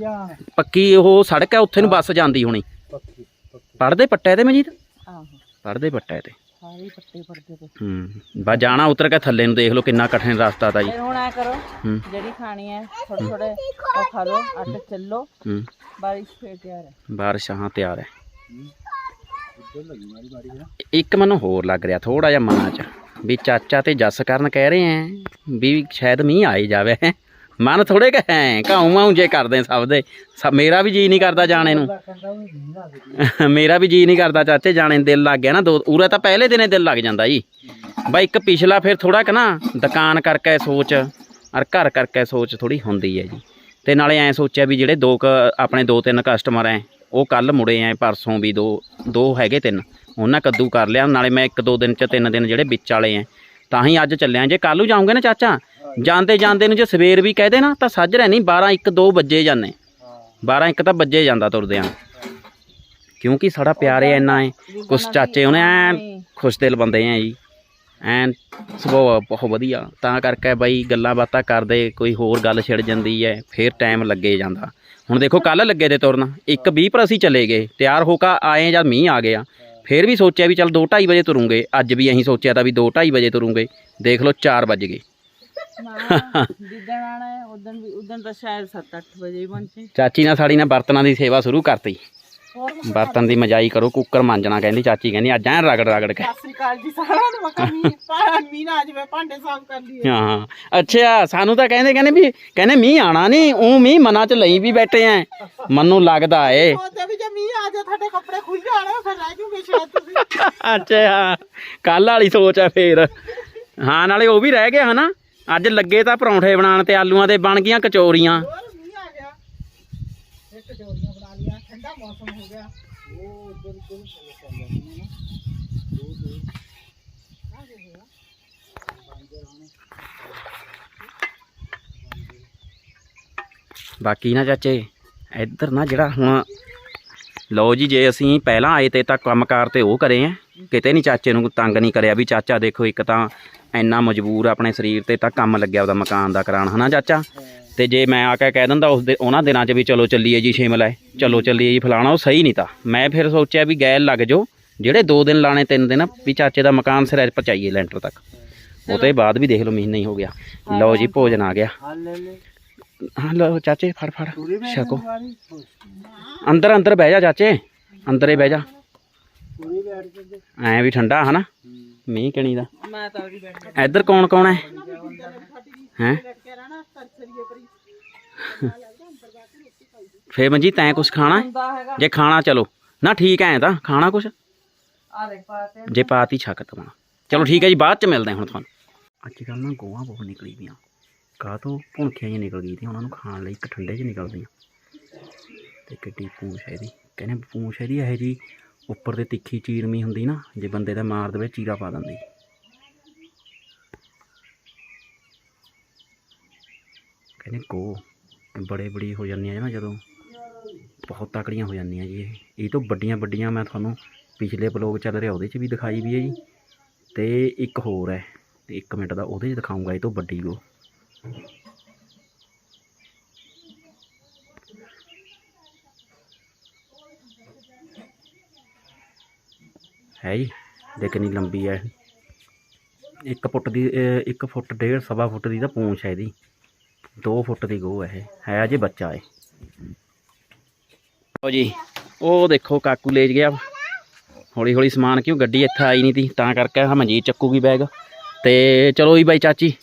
ਪੱਕੀ ਉਹ ਸੜਕ ਹੈ ਉੱਥੇ ਨੂੰ ਬੱਸ ਜਾਂਦੀ ਹੋਣੀ। ਪੱਕੀ ਪੱਕੀ। ਪੜਦੇ ਪੱਟੇ ਤੇ ਮਨਜੀਤ? ਆਹੋ। ਪੜਦੇ ਪੱਟੇ ਤੇ। ਸਾਰੇ ਹੀ ਪੱਟੇ ਪੜਦੇ ਤੇ ਹੂੰ ਬਸ ਜਾਣਾ ਉਤਰ ਕੇ ਥੱਲੇ ਨੂੰ ਦੇਖ ਲਓ ਕਿੰਨਾ ਕਠਿਨ ਰਸਤਾ ਤਾਂ ਜੀ। ਫਿਰ ਹੁਣ ਐ ਕਰੋ ਜਿਹੜੀ ਖਾਣੀ ਹੈ ਥੋੜੇ ਥੋੜੇ ਉਹ ਖਾ ਲਓ ਅੱਟ ਚੱਲੋ। ਹੂੰ। ਬਾਰਿਸ਼ ਫੇਰ ਤਿਆਰ ਹੈ। ਬਾਰਿਸ਼ ਹਾਂ ਤਿਆਰ ਹੈ ਇੱਧਰ ਲੱਗੀ ਮਾਰੀ ਮਾਰੀ ਹੈ ਇੱਕ ਮੈਨੂੰ ਹੋਰ ਲੱਗ ਰਿਹਾ ਥੋੜਾ ਜਿਹਾ ਮਨਾਂ 'ਚ, ਵੀ ਚਾਚਾ ਤੇ ਜੱਸ ਕਰਨ ਕਹਿ ਰਹੇ ਐ, ਵੀ ਸ਼ਾਇਦ ਮੀਂਹ ਆ ਹੀ ਜਾਵੇ। ਮਨ ਥੋੜੇ ਕ ਹੈ ਕਾਉ ਮਾਉ ਜੇ ਕਰਦੇ ਸਭ ਦੇ। ਮੇਰਾ ਵੀ ਜੀ ਨਹੀਂ ਕਰਦਾ ਜਾਣੇ ਨੂੰ। *laughs* ਮੇਰਾ ਵੀ ਜੀ ਨਹੀਂ ਕਰਦਾ ਚਾਚੇ, ਜਾਣੇ ਨੂੰ ਦਿਲ ਲੱਗ ਗਿਆ ਨਾ ਦੋ, ਉਰੇ ਤਾਂ ਪਹਿਲੇ ਦਿਨੇ ਦਿਲ ਲੱਗ ਜਾਂਦਾ ਜੀ। ਬਾਈ ਇੱਕ ਪਿਛਲਾ ਫਿਰ ਥੋੜਾ ਕਿ ਨਾ, ਦੁਕਾਨ ਕਰਕੇ ਸੋਚ ਔਰ ਘਰ ਕਰਕੇ ਸੋਚ ਥੋੜੀ ਹੁੰਦੀ ਹੈ ਜੀ। ਤੇ ਨਾਲੇ ਐ ਸੋਚਿਆ ਵੀ ਜਿਹੜੇ ਦੋ ਕੁ, ਆਪਣੇ ਦੋ ਤਿੰਨ ਕਸਟਮਰ ਐ ਉਹ ਕੱਲ ਮੁੜੇ ਐ ਪਰਸੋਂ ਵੀ ਦੋ ਦੋ ਹੈਗੇ ਤਿੰਨ। ਉਹਨਾਂ ਕੱਦੂ ਕਰ ਲਿਆ ਨਾਲੇ ਮੈਂ ਇੱਕ ਦੋ ਦਿਨ ਚ ਤਿੰਨ ਦਿਨ ਜਿਹੜੇ ਵਿੱਚ ਵਾਲੇ ਐ। ਤਾਂ ਹੀ ਅੱਜ ਚੱਲਿਆ। ਜੇ ਕੱਲ ਜਾਉਂਗੇ ਨਾ ਚਾਚਾ ਜਾਂਦੇ ਜਾਂਦੇ ਨੂੰ ਜੇ ਸਵੇਰ ਵੀ ਕਹਦੇ ਨਾ ਤਾਂ ਸੱਜਰੇ ਨਹੀਂ 12 1 2 ਵਜੇ ਜਾਂਦੇ। ਹਾਂ। 12 1 ਤਾਂ ਵੱਜੇ ਜਾਂਦਾ ਤੁਰਦੇ ਆ। ਕਿਉਂਕਿ ਸਾਡਾ ਪਿਆਰੇ ਇੰਨਾ ਹੈ ਕੁਛ ਚਾਚੇ ਉਹਨੇ ਐਨ ਖੁਸ਼ ਦਿਲ ਬੰਦੇ ਆ ਜੀ। ਐਨ ਸੁਭਾਅ ਬਹੁਤ ਵਧੀਆ। ਤਾਂ ਕਰਕੇ ਬਾਈ ਗੱਲਾਂ ਬਾਤਾਂ ਕਰਦੇ ਕੋਈ ਹੋਰ ਗੱਲ ਛਿੜ ਜਾਂਦੀ ਹੈ ਫਿਰ ਟਾਈਮ ਲੱਗੇ ਜਾਂਦਾ। ਹੁਣ ਦੇਖੋ ਕੱਲ ਲੱਗੇ ਤੇ ਤੁਰਨ। ਇੱਕ 20 ਪਰ ਅਸੀਂ ਚਲੇ ਗਏ ਤਿਆਰ ਹੋ ਕੇ ਆਏ ਜਦ ਮੀਂਹ ਆ ਗਿਆ। ਫਿਰ ਵੀ ਸੋਚਿਆ ਵੀ ਚੱਲ 2:30 ਵਜੇ ਤੁਰੂੰਗੇ। ਅੱਜ ਵੀ ਅਸੀਂ ਸੋਚਿਆ ਤਾਂ ਵੀ 2:30 ਵਜੇ ਤੁਰੂੰਗੇ। ਦੇਖ ਲਓ 4 ਵੱਜ ਗਏ। ਜਿੱਦਣ ਆਣਾ ਉਦੋਂ ਵੀ ਉਦੋਂ ਤਾਂ ਸ਼ਾਇਦ 7-8 ਵਜੇ ਹੀ ਪਹੁੰਚੇ। ਚਾਚੀ ਨਾਲ ਸਾਡੀ ਨੇ ਬਰਤਨਾਂ ਦੀ ਸੇਵਾ ਸ਼ੁਰੂ ਕਰਤੀ। ਬਰਤਨ ਦੀ ਮਜਾਈ ਕਰੋ ਕੁੱਕਰ ਮਾਂਜਣਾ ਕਹਿੰਦੀ ਚਾਚੀ ਕਹਿੰਦੀ ਅੱਜ ਐਂ ਰਗੜ ਰਗੜ ਕੇ। ਸਤਿ ਸ੍ਰੀ ਅਕਾਲ ਜੀ ਸਾਰਿਆਂ ਨੂੰ ਮੱਕਾ ਮੀਂਹ ਪਾਣ ਮੀਂਹ ਨਾ ਜਵੇ ਭਾਂਡੇ ਸਾਫ਼ ਕਰ ਲਈਏ। ਹਾਂ ਅੱਛਾ ਸਾਨੂੰ ਤਾਂ ਕਹਿੰਦੇ ਕਹਿੰਦੇ ਵੀ ਕਹਿੰਦੇ ਮੀਂਹ ਆਣਾ ਨਹੀਂ ਉਹ ਮੀਂਹ ਮਨਾਂ ਚ ਲਈ ਵੀ ਬੈਠੇ ਐ। ਮੈਨੂੰ ਲੱਗਦਾ ਏ। ਉਹਦੇ ਵੀ ਜੇ ਮੀਂਹ ਆ ਜਾ ਤੁਹਾਡੇ ਕੱਪੜੇ ਖੁੱਲ ਜਾਣੇ ਫਿਰ ਰਹਿ ਜੂਗੇ ਸ਼ਾਇਦ ਤੁਸੀਂ। ਅੱਛਾ ਕੱਲ ਵਾਲੀ ਸੋਚ ਐ ਫੇਰ। ਹਾਂ ਨਾਲੇ ਉਹ ਵੀ ਰਹਿ ਗਿਆ ਹਨਾ? ਅੱਜ ਲੱਗੇ ਤਾਂ ਪਰੌਂਠੇ ਬਣਾਉਣ ਤੇ ਆਲੂਆਂ ਦੇ ਬਣ ਗਈਆਂ ਕਚੋਰੀਆਂ ਹੋਰ ਮੀਂਹ ਆ ਗਿਆ ਇੱਕ ਜੋੜੀਆਂ ਬਣਾ ਲਿਆ ਠੰਡਾ ਮੌਸਮ ਹੋ ਗਿਆ ਉਹ ਉਧਰ ਉਧਰ ਚਲੇ ਜਾਂਦੇ ਨੇ ਨਾ ਦੋ ਦੋ ਬਾਕੀ ਨਾ ਚਾਚੇ, ਇੱਧਰ ਨਾ ਜਿਹੜਾ ਹੁਣ, ਲਓ ਜੀ, ਜੇ ਅਸੀਂ ਪਹਿਲਾਂ ਆਏ ਤੇ ਤਾਂ ਕੰਮਕਾਰ ਤੇ ਉਹ ਕਰੇ ਆ ਕਿਤੇ ਨਹੀਂ ਚਾਚੇ ਨੂੰ ਤੰਗ ਨਹੀਂ ਕਰਿਆ ਵੀ ਚਾਚਾ ਦੇਖੋ ਇੱਕ ਤਾਂ ਇੰਨਾ ਮਜਬੂਰ ਆਪਣੇ ਸਰੀਰ ਤੇ ਤਾਂ ਕੰਮ ਲੱਗਿਆ ਉਹਦਾ ਮਕਾਨ ਦਾ ਕਰਾਣ ਹਨਾ ਚਾਚਾ? ਤੇ ਜੇ ਮੈਂ ਆ ਕੇ ਕਹਿ ਦਿੰਦਾ ਉਸ ਦੇ ਉਹਨਾਂ ਦਿਨਾਂ 'ਚ ਵੀ ਚਲੋ ਚੱਲੀਏ ਜੀ ਸ਼ਿਮਲਾ ਚਲੋ ਚੱਲੀਏ ਜੀ ਫਲਾਣਾ, ਉਹ ਸਹੀ ਨਹੀਂ ਤਾਂ। ਮੈਂ ਫਿਰ ਸੋਚਿਆ ਵੀ ਗੈਲ ਲੱਗ ਜੋ ਜਿਹੜੇ 2 ਦਿਨ ਲਾਣੇ 3 ਦਿਨ, ਵੀ ਚਾਚੇ ਦਾ ਮਕਾਨ ਸਿਰੇ ਪਹੁੰਚਾਈਏ ਲੈਂਟਰ ਤੱਕ। ਉਹ ਤੋਂ ਬਾਅਦ ਵੀ ਦੇਖ ਲਓ, ਮਹੀਨਾ ਹੀ ਹੋ ਗਿਆ। ਲਓ ਜੀ, ਭੋਜਨ ਆ ਗਿਆ। ਹਾਂ ਹਾਂ ਲਓ ਚਾਚੇ ਫੜ ਫੜ। ਛਕੋ। ਅੰਦਰ ਅੰਦਰ ਬਹਿ ਜਾ ਚਾਚੇ। ਅੰਦਰੇ ਬਹਿ ਜਾ। ਐ ਵੀ ਠੰਡਾ ਹਨਾ? ਮੀਂਹ ਕਣੀ ਦਾ। ਇੱਧਰ ਕੌਣ ਕੌਣ ਹੈ? ਹੈ? ਫੇਰ ਮੰਜੀ ਤੈਂ ਕੁਛ ਖਾਣਾ ਹੈ? ਜੇ ਖਾਣਾ ਚਲੋ। ਨਾ ਠੀਕ ਐ ਤਾਂ। ਖਾਣਾ ਕੁਛ? ਆ ਦੇਖ ਪਾਤੇ ਜੇ ਪਾਤੀ ਛੱਕ ਤਵਾ। ਚਲੋ ਠੀਕ ਹੈ ਜੀ ਬਾਅਦ ਚ ਮਿਲਦੇ ਹਾਂ ਹੁਣ ਤੁਹਾਨੂੰ। ਅੱਜ ਕੱਲ੍ਹ ਨਾ ਗੋਆਂ ਬਹੁਤ ਨਿਕਲੀ ਪਈਆਂ ਕਾਹ ਤੋਂ ਭੁਣਖੀਆਂ ਜਿਹੀਆਂ ਨਿਕਲ ਗਈ ਤੇ ਉਹਨਾਂ ਨੂੰ ਖਾਣ ਲਈ ਇੱਕ ਠੰਡੇ 'ਚ ਨਿਕਲਦੀਆਂ ਤੇ ਕਿੱਡੀ ਪੂੰਛ ਹੈ ਇਹਦੀ ਕਹਿੰਦੇ ਪੂੰਛ ਇਹਦੀ ਇਹ ਜੀ ਉੱਪਰ ਤੇ ਤਿੱਖੀ ਚੀਰਮੀ ਹੁੰਦੀ ਨਾ, ਜੇ ਬੰਦੇ ਦਾ ਮਾਰ ਦੇਵੇ ਚੀਰਾ ਪਾ ਦਿੰਦੀ। ਕਹਿੰਦੇ ਗੋ, ਬੜੇ ਬੜੀ ਹੋ ਜਾਂਦੀਆਂ ਨਾ ਜਦੋਂ, ਬਹੁਤ ਤਕੜੀਆਂ ਹੋ ਜਾਂਦੀਆਂ ਜੀ ਇਹ। ਇਹ ਤੋਂ ਵੱਡੀਆਂ ਵੱਡੀਆਂ ਮੈਂ ਤੁਹਾਨੂੰ ਪਿਛਲੇ ਬਲੌਗ ਚੱਲ ਰਿਹਾ ਉਹਦੇ 'ਚ ਵੀ ਦਿਖਾਈ ਵੀ ਹੈ ਜੀ। ਤੇ ਇੱਕ ਹੋਰ ਹੈ, ਤੇ 1 ਮਿੰਟ ਦਾ ਉਹਦੇ 'ਚ ਦਿਖਾਉਂਗਾ ਇਹ ਤੋਂ ਵੱਡੀ ਗੋ ਹੈ ਜੀ, ਦੇਖ ਕਿੰਨੀ ਲੰਬੀ ਹੈ। 1 ਫੁੱਟ ਦੀ 1 ਫੁੱਟ ਡੇਢ, ਸਵਾ ਫੁੱਟ ਦੀ ਤਾਂ ਪੂੰਛ ਹੈ ਇਹਦੀ 2 ਫੁੱਟ ਦੀ ਗੋ ਹੈ ਇਹ, ਹੈ ਅਜੇ ਬੱਚਾ ਹੈ ਲਓ ਜੀ, ਉਹ ਦੇਖੋ ਕਾਕੂ ਲੈ ਗਿਆ। ਹੌਲੀ ਹੌਲੀ ਸਮਾਨ ਕਿਉਂ ਗੱਡੀ ਇੱਥੇ ਆਈ ਨਹੀਂ ਤੀ, ਤਾਂ ਕਰਕੇ ਹਾਂ ਮਨਜੀਤ ਚੱਕੂਗੀ ਬੈਗ ਤੇ ਚਲੋ ਜੀ ਬਾਈ ਚਾਚੀ